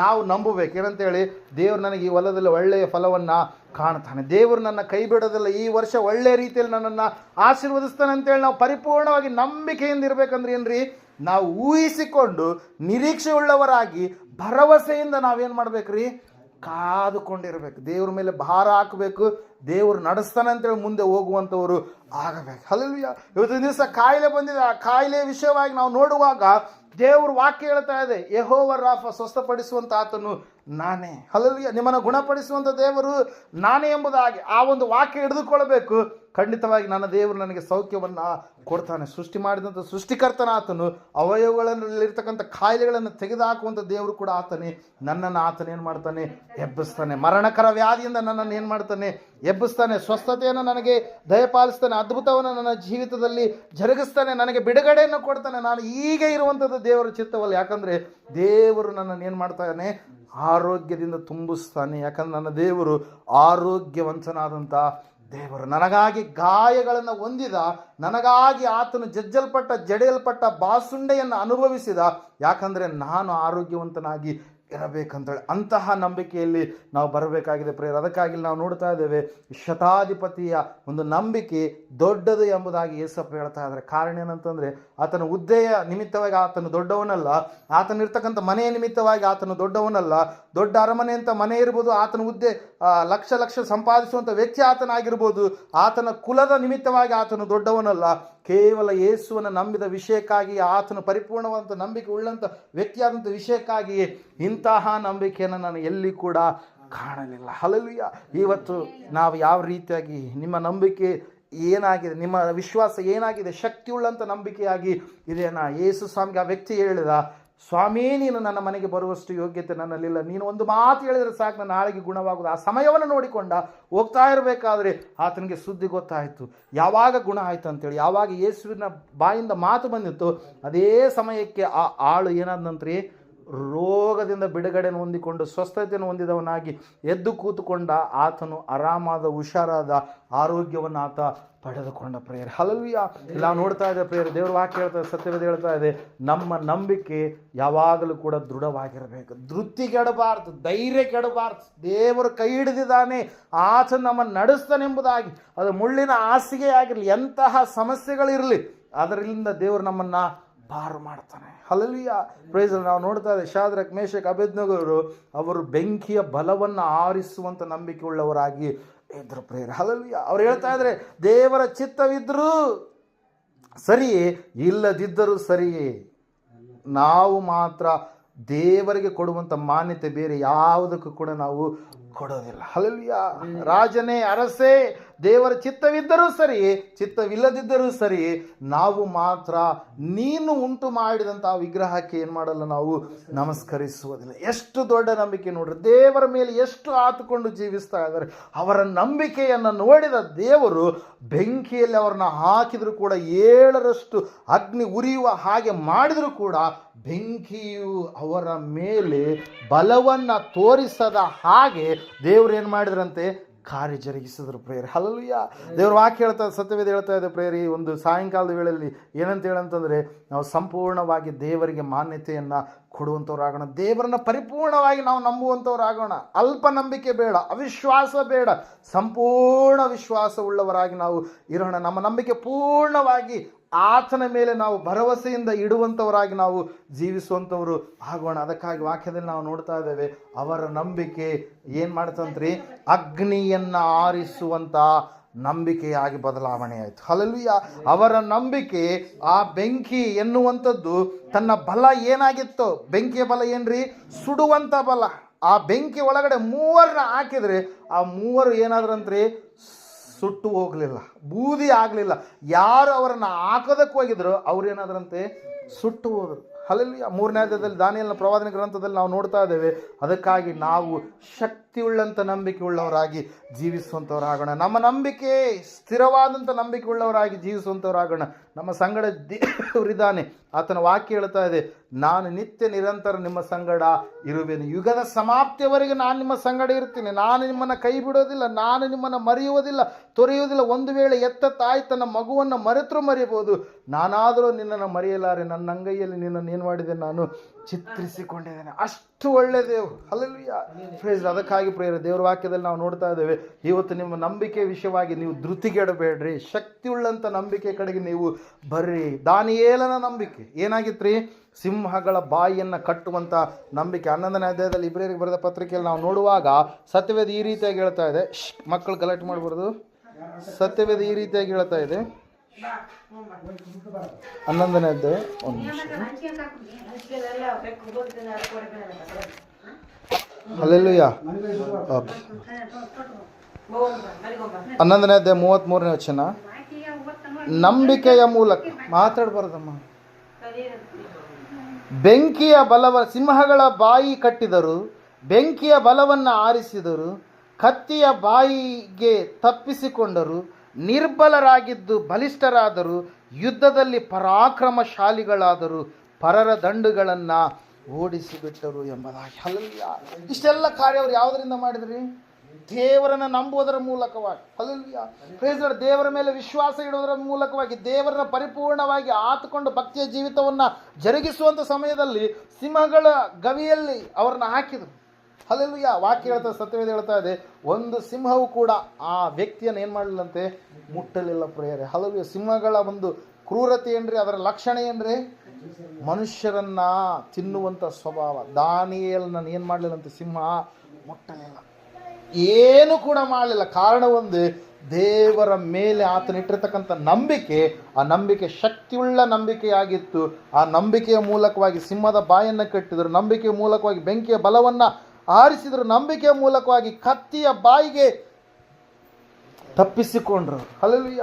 ನಾವು ನಂಬಬೇಕು. ಏನಂತೇಳಿ, ದೇವ್ರು ನನಗೆ ಈ ಹೊಲದಲ್ಲಿ ಒಳ್ಳೆಯ ಫಲವನ್ನು ಕಾಣ್ತಾನೆ. ದೇವರು ನನ್ನ ಕೈ ಬಿಡೋದಿಲ್ಲ, ಈ ವರ್ಷ ಒಳ್ಳೆಯ ರೀತಿಯಲ್ಲಿ ನನ್ನನ್ನು ಆಶೀರ್ವದಿಸ್ತಾನೆ ಅಂತೇಳಿ ನಾವು ಪರಿಪೂರ್ಣವಾಗಿ ನಂಬಿಕೆಯಿಂದ ಇರಬೇಕಂದ್ರೆ ಏನ್ರಿ, ನಾವು ಊಹಿಸಿಕೊಂಡು ನಿರೀಕ್ಷೆ ಉಳ್ಳವರಾಗಿ ಭರವಸೆಯಿಂದ ನಾವೇನು ಮಾಡ್ಬೇಕ್ರಿ? ಕಾದುಕೊಂಡಿರ್ಬೇಕು. ದೇವ್ರ ಮೇಲೆ ಭಾರ ಹಾಕಬೇಕು. ದೇವರು ನಡೆಸ್ತಾನೆ ಅಂತೇಳಿ ಮುಂದೆ ಹೋಗುವಂಥವರು ಆಗಬೇಕು. ಅಲ್ಲಿ ಇವತ್ತಿನ ದಿವಸ ಕಾಯಿಲೆ ಬಂದಿದೆ. ಆ ಕಾಯಿಲೆ ವಿಷಯವಾಗಿ ನಾವು ನೋಡುವಾಗ ದೇವ್ರ ವಾಕ್ಯ ಹೇಳ್ತಾ ಇದೆ. ಯಹೋವರ್ ರಾಫ ಸ್ವಸ್ಥಪಡಿಸುವಂಥ ಆತನು ನಾನೇ. ಹಲಲ್ವಿಯ ನಿಮ್ಮನ್ನು ಗುಣಪಡಿಸುವಂಥ ದೇವರು ನಾನೇ ಎಂಬುದಾಗಿ ಆ ಒಂದು ವಾಕ್ಯ ಹಿಡಿದುಕೊಳ್ಳಬೇಕು. ಖಂಡಿತವಾಗಿ ನನ್ನ ದೇವರು ನನಗೆ ಸೌಖ್ಯವನ್ನು ಕೊಡ್ತಾನೆ. ಸೃಷ್ಟಿ ಮಾಡಿದಂಥ ಸೃಷ್ಟಿಕರ್ತನ ಆತನು ಅವಯವಗಳಲ್ಲಿರ್ತಕ್ಕಂಥ ಕಾಯಿಲೆಗಳನ್ನು ತೆಗೆದುಹಾಕುವಂಥ ದೇವರು ಕೂಡ ಆತನೇ. ನನ್ನನ್ನು ಆತನೇನು ಮಾಡ್ತಾನೆ? ಎಬ್ಬಿಸ್ತಾನೆ. ಮರಣಕರ ವ್ಯಾಧಿಯಿಂದ ನನ್ನನ್ನು ಏನು ಮಾಡ್ತಾನೆ? ಎಬ್ಬಿಸ್ತಾನೆ, ಸ್ವಸ್ಥತೆಯನ್ನು ನನಗೆ ದಯಪಾಲಿಸ್ತಾನೆ, ಅದ್ಭುತವನ್ನು ನನ್ನ ಜೀವಿತದಲ್ಲಿ ಜರುಗಿಸ್ತಾನೆ, ನನಗೆ ಬಿಡುಗಡೆಯನ್ನು ಕೊಡ್ತಾನೆ. ನಾನು ಈಗ ಇರುವಂಥದ್ದು ದೇವರ ಚಿತ್ತವಲ್ಲ. ಯಾಕಂದರೆ ದೇವರು ನನ್ನನ್ನು ಏನು ಮಾಡ್ತಾನೆ? ಆರೋಗ್ಯದಿಂದ ತುಂಬಿಸ್ತಾನೆ. ಯಾಕಂದ್ರೆ ನನ್ನ ದೇವರು ಆರೋಗ್ಯವಂತನಾದಂಥ ದೇವರು. ನನಗಾಗಿ ಗಾಯಗಳನ್ನು ಹೊಂದಿದ, ನನಗಾಗಿ ಆತನು ಜಜ್ಜಲ್ಪಟ್ಟ, ಜಡೆಯಲ್ಪಟ್ಟ ಬಾಸುಂಡೆಯನ್ನು ಅನುಭವಿಸಿದ, ಯಾಕಂದರೆ ನಾನು ಆರೋಗ್ಯವಂತನಾಗಿ ಇರಬೇಕಂತೇಳಿ ಅಂತಹ ನಂಬಿಕೆಯಲ್ಲಿ ನಾವು ಬರಬೇಕಾಗಿದೆ ಪ್ರೇರ ಅದಕ್ಕಾಗಿ ನಾವು ನೋಡ್ತಾ ಇದ್ದೇವೆ, ಶತಾಧಿಪತಿಯ ಒಂದು ನಂಬಿಕೆ ದೊಡ್ಡದು ಎಂಬುದಾಗಿ ಯೇಸಪ್ಪ ಹೇಳ್ತಾ ಇದ್ದಾರೆ. ಕಾರಣ ಏನಂತಂದರೆ, ಆತನ ಹುದ್ದೆಯ ನಿಮಿತ್ತವಾಗಿ ಆತನು ದೊಡ್ಡವನಲ್ಲ, ಆತನಿರ್ತಕ್ಕಂಥ ಮನೆಯ ನಿಮಿತ್ತವಾಗಿ ಆತನು ದೊಡ್ಡವನಲ್ಲ, ದೊಡ್ಡ ಅರಮನೆ ಅಂತ ಮನೆ ಇರ್ಬೋದು, ಆತನ ಹುದ್ದೆ ಲಕ್ಷ ಲಕ್ಷ ಸಂಪಾದಿಸುವಂಥ ವ್ಯಕ್ತಿ ಆತನಾಗಿರ್ಬೋದು, ಆತನ ಕುಲದ ನಿಮಿತ್ತವಾಗಿ ಆತನು ದೊಡ್ಡವನಲ್ಲ ಕೇವಲ ಯೇಸುವನ್ನು ನಂಬಿದ ವಿಷಯಕ್ಕಾಗಿ ಆತನು ಪರಿಪೂರ್ಣವಾದಂಥ ನಂಬಿಕೆ ಉಳ್ಳಂಥ ವ್ಯಕ್ತಿಯಾದಂಥ ವಿಷಯಕ್ಕಾಗಿ ಇಂತಹ ನಂಬಿಕೆಯನ್ನು ನಾನು ಎಲ್ಲಿ ಕೂಡ ಕಾಣಲಿಲ್ಲ. ಹಲಲುಯ್ಯ ಇವತ್ತು ನಾವು ಯಾವ ರೀತಿಯಾಗಿ ನಿಮ್ಮ ನಂಬಿಕೆ ಏನಾಗಿದೆ, ನಿಮ್ಮ ವಿಶ್ವಾಸ ಏನಾಗಿದೆ ಶಕ್ತಿಯುಳ್ಳಂಥ ನಂಬಿಕೆಯಾಗಿ ಇದೇನಾ ಯೇಸು ಸ್ವಾಮಿಗೆ ಆ ವ್ಯಕ್ತಿ ಹೇಳಿದ ಸ್ವಾಮಿ, ನೀನು ನನ್ನ ಮನೆಗೆ ಬರುವಷ್ಟು ಯೋಗ್ಯತೆ ನನ್ನಲ್ಲಿಲ್ಲ. ನೀನು ಒಂದು ಮಾತು ಹೇಳಿದರೆ ಸಾಕು ನನ್ನ ಆಳಿಗೆ ಗುಣವಾಗುವುದು. ಆ ಸಮಯವನ್ನು ನೋಡಿಕೊಂಡ ಹೋಗ್ತಾ ಇರಬೇಕಾದ್ರೆ ಆತನಿಗೆ ಸುದ್ದಿ ಗೊತ್ತಾಯಿತು. ಯಾವಾಗ ಗುಣ ಆಯಿತು ಅಂತೇಳಿ, ಯಾವಾಗ ಯೇಸುವಿನ ಬಾಯಿಂದ ಮಾತು ಬಂದಿತ್ತು, ಅದೇ ಸಮಯಕ್ಕೆ ಆ ಆಳು ಏನಾದಂತ್ರಿ ರೋಗದಿಂದ ಬಿಡುಗಡೆಯನ್ನು ಹೊಂದಿಕೊಂಡು ಸ್ವಸ್ಥತೆಯನ್ನು ಹೊಂದಿದವನಾಗಿ ಎದ್ದು ಕೂತುಕೊಂಡ ಆತನು ಆರಾಮಾದ, ಹುಷಾರಾದ ಆರೋಗ್ಯವನ್ನು ಆತ ಪಡೆದುಕೊಂಡ ಪ್ರೇಯರ್. ಹಲವಿಯ ಇಲ್ಲ ನೋಡ್ತಾ ಇದ್ದ ಪ್ರೇಯರ್. ದೇವ್ರ ವಾಕ್ಯ ಹೇಳ್ತಾ ಇದೆ, ಸತ್ಯವೇದ ಹೇಳ್ತಾ ಇದೆ, ನಮ್ಮ ನಂಬಿಕೆ ಯಾವಾಗಲೂ ಕೂಡ ದೃಢವಾಗಿರಬೇಕು. ಧೃತಿಗೆಡಬಾರ್ದು ಧೈರ್ಯ ಕೆಡಬಾರ್ದು. ದೇವರು ಕೈ ಹಿಡಿದಿದ್ದಾನೆ ಆತ ನಮ್ಮನ್ನು ನಡೆಸ್ತಾನೆಂಬುದಾಗಿ. ಅದು ಮುಳ್ಳಿನ ಹಾಸಿಗೆ ಆಗಿರಲಿ ಎಂತಹ ಸಮಸ್ಯೆಗಳಿರಲಿ, ಅದರಿಂದ ದೇವರು ನಮ್ಮನ್ನು ಪಾರು ಮಾಡ್ತಾನೆ. ಹಲಲಿಯ ಪ್ರೈಸ್ ನಾವು ನೋಡ್ತಾ ಇದ್ದೇವೆ, ಶಾದ್ರಕ್ ಮೇಷಕ್ ಅಭಿಜ್ಞರು ಅವರು ಬೆಂಕಿಯ ಬಲವನ್ನು ಆರಿಸುವಂಥ ನಂಬಿಕೆ ಉಳ್ಳವರಾಗಿ ಇದ್ರು ಪ್ರೇರ ಹಲಲಿಯ ಅವ್ರು ಹೇಳ್ತಾ ಇದ್ರೆ, ದೇವರ ಚಿತ್ತವಿದ್ರೂ ಸರಿಯೇ, ಇಲ್ಲದಿದ್ದರೂ ಸರಿಯೇ. ನಾವು ಮಾತ್ರ ದೇವರಿಗೆ ಕೊಡುವಂಥ ಮಾನ್ಯತೆ ಬೇರೆ ಯಾವುದಕ್ಕೂ ಕೂಡ ನಾವು ಕೊಡೋದಿಲ್ಲ. ಹಲಲಿಯ ರಾಜನೇ, ಅರಸೇ ದೇವರ ಚಿತ್ತವಿದ್ದರೂ ಸರಿ, ಚಿತ್ತವಿಲ್ಲದಿದ್ದರೂ ಸರಿ, ನಾವು ಮಾತ್ರ ನೀನು ಉಂಟು ಮಾಡಿದಂಥ ವಿಗ್ರಹಕ್ಕೆ ಏನು ಮಾಡಲ್ಲ ನಾವು? ನಮಸ್ಕರಿಸುವುದಿಲ್ಲ. ಎಷ್ಟು ದೊಡ್ಡ ನಂಬಿಕೆ ನೋಡ್ರಿ, ದೇವರ ಮೇಲೆ ಎಷ್ಟು ಆತುಕೊಂಡು ಜೀವಿಸ್ತಾ ಇದ್ದಾರೆ. ಅವರ ನಂಬಿಕೆಯನ್ನು ನೋಡಿದ ದೇವರು ಬೆಂಕಿಯಲ್ಲಿ ಅವರನ್ನ ಹಾಕಿದರೂ ಕೂಡ, ಏಳರಷ್ಟು ಅಗ್ನಿ ಉರಿಯುವ ಹಾಗೆ ಮಾಡಿದರೂ ಕೂಡ, ಬೆಂಕಿಯು ಅವರ ಮೇಲೆ ಬಲವನ್ನು ತೋರಿಸದ ಹಾಗೆ ದೇವರು ಏನು ಮಾಡಿದ್ರಂತೆ? ಕಾರ್ಯ ಜರುಗಿಸಿದ್ರು ಪ್ರೇಯರ್. ಹಲಲುಯ್ಯ ದೇವ್ರ ವಾಕ್ ಹೇಳ್ತಾ, ಸತ್ಯವೇದ ಹೇಳ್ತಾ ಇದೆ ಪ್ರೇಯರ್, ಈ ಒಂದು ಸಾಯಂಕಾಲದ ವೇಳೆಯಲ್ಲಿ ಏನಂತ ಹೇಳಂತಂದರೆ ನಾವು ಸಂಪೂರ್ಣವಾಗಿ ದೇವರಿಗೆ ಮಾನ್ಯತೆಯನ್ನು ಕೊಡುವಂಥವ್ರಾಗೋಣ. ದೇವರನ್ನ ಪರಿಪೂರ್ಣವಾಗಿ ನಾವು ನಂಬುವಂಥವ್ರಾಗೋಣ. ಅಲ್ಪ ನಂಬಿಕೆ ಬೇಡ, ಅವಿಶ್ವಾಸ ಬೇಡ. ಸಂಪೂರ್ಣ ವಿಶ್ವಾಸ ಉಳ್ಳವರಾಗಿ ನಾವು ಇರೋಣ. ನಮ್ಮ ನಂಬಿಕೆ ಪೂರ್ಣವಾಗಿ ಆತನ ಮೇಲೆ ನಾವು ಭರವಸೆಯಿಂದ ಇಡುವಂಥವರಾಗಿ ನಾವು ಜೀವಿಸುವಂಥವರು ಆಗೋಣ, ಅದಕ್ಕಾಗಿ ವಾಕ್ಯದಲ್ಲಿ ನಾವು ನೋಡ್ತಾ ಇದ್ದೇವೆ, ಅವರ ನಂಬಿಕೆ ಏನು ಮಾಡ್ತಂತ್ರಿ? ಅಗ್ನಿಯನ್ನು ಆರಿಸುವಂಥ ನಂಬಿಕೆಯಾಗಿ ಬದಲಾವಣೆ ಆಯಿತು. ಹಲಲುಯ್ಯ ಅವರ ನಂಬಿಕೆ ಆ ಬೆಂಕಿ ಎನ್ನುವಂಥದ್ದು ತನ್ನ ಬಲ ಏನಾಗಿತ್ತು? ಬೆಂಕಿಯ ಬಲ ಏನ್ರಿ? ಸುಡುವಂಥ ಬಲ. ಆ ಬೆಂಕಿ ಒಳಗಡೆ ಮೂವರನ್ನ ಹಾಕಿದ್ರೆ ಆ ಮೂವರು ಏನಾದ್ರಂತ್ರಿ? ಸುಟ್ಟು ಹೋಗಲಿಲ್ಲ, ಬೂದಿ ಆಗಲಿಲ್ಲ. ಯಾರು ಅವರನ್ನು ಹಾಕೋದಕ್ಕೆ ಹೋಗಿದ್ರು ಅವ್ರೇನಾದ್ರಂತೆ ಸುಟ್ಟು ಹೋದರು. ಮೂರನೇ ಅಧ್ಯಾಯದಲ್ಲಿ ದಾನಿಯಲ್ನ ಪ್ರವಾದನ ಗ್ರಂಥದಲ್ಲಿ ನಾವು ನೋಡ್ತಾ ಇದ್ದೇವೆ, ಅದಕ್ಕಾಗಿ ನಾವು ಶಕ್ತಿಯುಳ್ಳಂಥ ನಂಬಿಕೆ ಉಳ್ಳವರಾಗಿ ಜೀವಿಸುವಂಥವರಾಗೋಣ. ನಮ್ಮ ನಂಬಿಕೆ ಸ್ಥಿರವಾದಂಥ ನಂಬಿಕೆ ಉಳ್ಳವರಾಗಿ ಜೀವಿಸುವಂಥವರಾಗೋಣ. ನಮ್ಮ ಸಂಗಡ ದೇವರಿದ್ದಾನೆ. ಆತನ ವಾಕ್ಯ ಹೇಳ್ತಾ ಇದೆ, ನಾನು ನಿತ್ಯ ನಿರಂತರ ನಿಮ್ಮ ಸಂಗಡ ಇರುವೆನು. ಯುಗದ ಸಮಾಪ್ತಿಯವರೆಗೆ ನಾನು ನಿಮ್ಮ ಸಂಗಡ ಇರ್ತೀನಿ. ನಾನು ನಿಮ್ಮನ್ನು ಕೈ ಬಿಡೋದಿಲ್ಲ, ನಾನು ನಿಮ್ಮನ್ನು ಮರೆಯುವುದಿಲ್ಲ. ತೊರೆಯುವುದಿಲ್ಲ. ಒಂದು ವೇಳೆ ಎತ್ತ ತಾಯಿ ತನ್ನ ಮಗುವನ್ನು ಮರೆತರೂ ಮರೆಯಬಹುದು. ನಾನಾದರೂ ನಿನ್ನನ್ನು ಮರೆಯಲಾರೆ. ನನ್ನ ಅಂಗೈಯಲ್ಲಿ ನಿನ್ನನ್ನು ಏನು ಮಾಡಿದೆ ನಾನು ಚಿತ್ರಿಸಿಕೊಂಡಿದ್ದೇನೆ. ಅಷ್ಟು ಒಳ್ಳೆ ದೇವ್ ಅಲ್ಲಲ್ವಿಯ ಫ್ರೇಸ್ ಅದಕ್ಕಾಗಿ ಪ್ರೇರ ದೇವರ ವಾಕ್ಯದಲ್ಲಿ ನಾವು ನೋಡ್ತಾ ಇದ್ದೇವೆ, ಇವತ್ತು ನಿಮ್ಮ ನಂಬಿಕೆ ವಿಷಯವಾಗಿ ನೀವು ಧೃತಿಗೆಡಬೇಡ್ರಿ. ಶಕ್ತಿ ಉಳ್ಳಂಥ ನಂಬಿಕೆ ಕಡೆಗೆ ನೀವು ಬರ್ರಿ. ದಾನಿಯೇಲನ ನಂಬಿಕೆ. ಏನಾಗಿತ್ರಿ? ಸಿಂಹಗಳ ಬಾಯಿಯನ್ನು ಕಟ್ಟುವಂಥ ನಂಬಿಕೆ. ಹನ್ನೊಂದನೇ ಅಧ್ಯಾಯದಲ್ಲಿ ಇಬ್ಬರಿಗೆ ಬರೆದ ಪತ್ರಿಕೆಯಲ್ಲಿ ನಾವು ನೋಡುವಾಗ ಸತ್ಯವೇದ ಈ ರೀತಿಯಾಗಿ ಹೇಳ್ತಾ ಇದೆ. ಮಕ್ಕಳು ಗಲಾಟೆ ಮಾಡಬಾರ್ದು. ಸತ್ಯವೇದ ಈ ರೀತಿಯಾಗಿ ಹೇಳ್ತಾ ಇದೆ. ಹನ್ನೊಂದನೇ ಅಧ್ಯಾಯ ಒಂದು ನಿಮಿಷ. ಓಕೆ ಹನ್ನೊಂದನೇ ಅಧ್ಯಾಯ ಮೂವತ್ತ್ಮೂರನೇ ವಚನ. ನಂಬಿಕೆಯ ಮೂಲಕ. ಮಾತಾಡಬಾರ್ದಮ್ಮ. ಬೆಂಕಿಯ ಬಲವ, ಸಿಂಹಗಳ ಬಾಯಿ ಕಟ್ಟಿದರು, ಬೆಂಕಿಯ ಬಲವನ್ನು ಆರಿಸಿದರು ಕತ್ತಿಯ ಬಾಯಿಗೆ ತಪ್ಪಿಸಿಕೊಂಡರು, ನಿರ್ಬಲರಾಗಿದ್ದು ಬಲಿಷ್ಠರಾದರು, ಯುದ್ಧದಲ್ಲಿ ಪರಾಕ್ರಮಶಾಲಿಗಳಾದರು, ಪರರ ದಂಡುಗಳನ್ನು ಓಡಿಸಿಬಿಟ್ಟರು ಎಂಬುದಾಗಿ. ಅಲ್ಲ ಇಷ್ಟೆಲ್ಲ ಕಾರ್ಯ ಅವರು ಯಾವುದರಿಂದ ಮಾಡಿದ್ರಿ? ದೇವರನ್ನ ನಂಬುವುದರ ಮೂಲಕವಾಗಿ. ಪ್ರೇಸರ್ ದೇವರ ಮೇಲೆ ವಿಶ್ವಾಸ ಇಡುವುದರ ಮೂಲಕವಾಗಿ, ದೇವರನ್ನ ಪರಿಪೂರ್ಣವಾಗಿ ಆತುಕೊಂಡು ಭಕ್ತಿಯ ಜೀವಿತವನ್ನು ಜರುಗಿಸುವಂಥ ಸಮಯದಲ್ಲಿ ಸಿಂಹಗಳ ಗವಿಯಲ್ಲಿ ಅವ್ರನ್ನ ಹಾಕಿದರು. ಹಲಲುಯ್ಯ ವಾಕ್ಯ ಹೇಳ್ತಾ, ಸತ್ಯವೇದ ಹೇಳ್ತಾ ಇದೆ, ಒಂದು ಸಿಂಹವು ಕೂಡ ಆ ವ್ಯಕ್ತಿಯನ್ನು ಏನು ಮಾಡಲಿಲ್ಲಂತೆ? ಮುಟ್ಟಲಿಲ್ಲ ಪ್ರೇಯರೆ. ಹಲವು ಸಿಂಹಗಳ ಒಂದು ಕ್ರೂರತೆ ಏನ್ರಿ? ಅದರ ಲಕ್ಷಣ ಏನ್ರಿ? ಮನುಷ್ಯರನ್ನ ತಿನ್ನುವಂಥ ಸ್ವಭಾವ. ದಾನಿಯಲ್ನ ಏನು ಮಾಡಲಿಲ್ಲಂತೆ? ಸಿಂಹ ಮುಟ್ಟಲಿಲ್ಲ. ಏನು ಕೂಡ ಮಾಡಲಿಲ್ಲ. ಕಾರಣ ಒಂದು, ದೇವರ ಮೇಲೆ ಆತನಿಟ್ಟಿರ್ತಕ್ಕಂಥ ನಂಬಿಕೆ, ಆ ನಂಬಿಕೆ ಶಕ್ತಿಯುಳ್ಳ ನಂಬಿಕೆಯಾಗಿತ್ತು. ಆ ನಂಬಿಕೆಯ ಮೂಲಕವಾಗಿ ಸಿಂಹದ ಬಾಯನ್ನು ಕಟ್ಟಿದರು. ನಂಬಿಕೆಯ ಮೂಲಕವಾಗಿ ಬೆಂಕಿಯ ಬಲವನ್ನು ಆರಿಸಿದರು ನಂಬಿಕೆಯ ಮೂಲಕವಾಗಿ ಕತ್ತಿಯ ಬಾಯಿಗೆ ತಪ್ಪಿಸಿಕೊಂಡ್ರು. ಅಲ್ಲಿಯ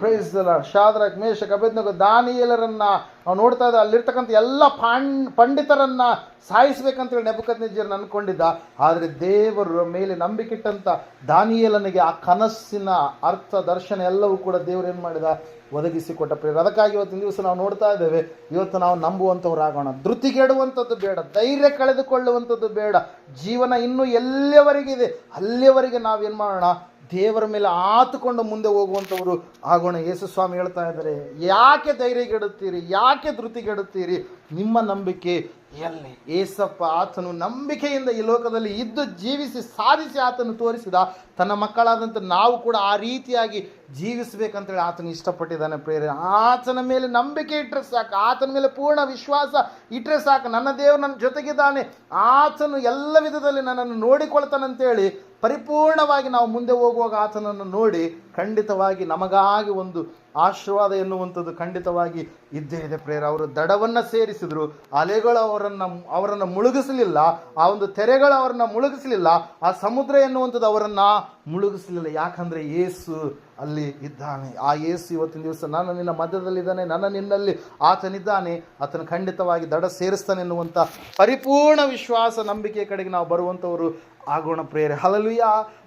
ಪ್ರೈಸ್ ಶಾದ್ರಕ್ ಮೇಷಕ್ ಅಭೇದ್ನಗ ದಾನಿಯಲರನ್ನ ನಾವು ನೋಡ್ತಾ ಇದ್ದ ಅಲ್ಲಿರ್ತಕ್ಕಂಥ ಎಲ್ಲ ಪಾಂಡ್ ಪಂಡಿತರನ್ನ ಸಾಯಿಸ್ಬೇಕಂತೇಳಿ ನೆಬಕತ್ ನಿಜರನ್ನ ಅನ್ಕೊಂಡಿದ್ದ. ಆದರೆ ದೇವರ ಮೇಲೆ ನಂಬಿಕೆಟ್ಟಂಥ ದಾನಿಯಲನಿಗೆ ಆ ಕನಸಿನ ಅರ್ಥ, ದರ್ಶನ ಎಲ್ಲವೂ ಕೂಡ ದೇವರು ಏನು ಮಾಡಿದ? ಒದಗಿಸಿಕೊಟ್ಟ ಪ್ರೇರ ಅದಕ್ಕಾಗಿ ಇವತ್ತಿನ ದಿವಸ ನಾವು ನೋಡ್ತಾ ಇದ್ದೇವೆ, ಇವತ್ತು ನಾವು ನಂಬುವಂಥವ್ರಾಗೋಣ ಧೃತಿಗೆಡುವಂಥದ್ದು ಬೇಡ, ಧೈರ್ಯ ಕಳೆದುಕೊಳ್ಳುವಂಥದ್ದು ಬೇಡ. ಜೀವನ ಇನ್ನೂ ಎಲ್ಲಿಯವರೆಗಿದೆ? ಅಲ್ಲಿಯವರೆಗೆ ನಾವೇನು ಮಾಡೋಣ? ದೇವರ ಮೇಲೆ ಆತುಕೊಂಡು ಮುಂದೆ ಹೋಗುವಂಥವರು ಆಗೋಣ. ಯೇಸು ಸ್ವಾಮಿ ಹೇಳ್ತಾ ಇದ್ದಾರೆ ಯಾಕೆ ಧೈರ್ಯಗೆಡುತ್ತೀರಿ? ಯಾಕೆ ಧೃತಿಗೆಡುತ್ತೀರಿ? ನಿಮ್ಮ ನಂಬಿಕೆ ಎಲ್ಲಿ? ಏಸಪ್ಪ ಆತನು ನಂಬಿಕೆಯಿಂದ ಈ ಲೋಕದಲ್ಲಿ ಇದ್ದು ಜೀವಿಸಿ ಸಾಧಿಸಿ ಆತನು ತೋರಿಸಿದ ತನ್ನ ಮಕ್ಕಳಾದಂಥ ನಾವು ಕೂಡ ಆ ರೀತಿಯಾಗಿ ಜೀವಿಸಬೇಕಂತೇಳಿ ಆತನು ಇಷ್ಟಪಟ್ಟಿದ್ದಾನೆ ಪ್ರೇರೆ ಆತನ ಮೇಲೆ ನಂಬಿಕೆ ಇಟ್ಟರೆ ಸಾಕು. ಆತನ ಮೇಲೆ ಪೂರ್ಣ ವಿಶ್ವಾಸ ಇಟ್ಟರೆ ಸಾಕು. ನನ್ನ ದೇವರು ನನ್ನ ಜೊತೆಗಿದ್ದಾನೆ. ಆತನು ಎಲ್ಲ ವಿಧದಲ್ಲಿ ನನ್ನನ್ನು ನೋಡಿಕೊಳ್ತಾನಂತೇಳಿ ಪರಿಪೂರ್ಣವಾಗಿ ನಾವು ಮುಂದೆ ಹೋಗುವಾಗ ಆತನನ್ನು ನೋಡಿ ಖಂಡಿತವಾಗಿ ನಮಗಾಗಿ ಒಂದು ಆಶೀರ್ವಾದ ಎನ್ನುವಂಥದ್ದು ಖಂಡಿತವಾಗಿ ಇದ್ದೇ ಇದೆ ಪ್ರೇರ ಅವರು ದಡವನ್ನು ಸೇರಿಸಿದರು. ಅಲೆಗಳು ಅವರನ್ನು ಅವರನ್ನು ಮುಳುಗಿಸಲಿಲ್ಲ. ಆ ಒಂದು ತೆರೆಗಳು ಅವರನ್ನು ಮುಳುಗಿಸಲಿಲ್ಲ. ಆ ಸಮುದ್ರ ಎನ್ನುವಂಥದ್ದು ಅವರನ್ನು ಮುಳುಗಿಸಲಿಲ್ಲ. ಯಾಕಂದರೆ ಏಸು ಅಲ್ಲಿ ಇದ್ದಾನೆ. ಆ ಏಸು ಇವತ್ತಿನ ದಿವಸ ನಾನು ನಿನ್ನ ಮಧ್ಯದಲ್ಲಿದ್ದಾನೆ ನನ್ನ ನಿನ್ನಲ್ಲಿ ಆತನಿದ್ದಾನೆ. ಆತನ ಖಂಡಿತವಾಗಿ ದಡ ಸೇರಿಸ್ತಾನೆ ಎನ್ನುವಂಥ ಪರಿಪೂರ್ಣ ವಿಶ್ವಾಸ, ನಂಬಿಕೆಯ ಕಡೆಗೆ ನಾವು ಬರುವಂಥವರು ಆಗೋಣ ಪ್ರೇಯರ್. ಹಲಲುಯ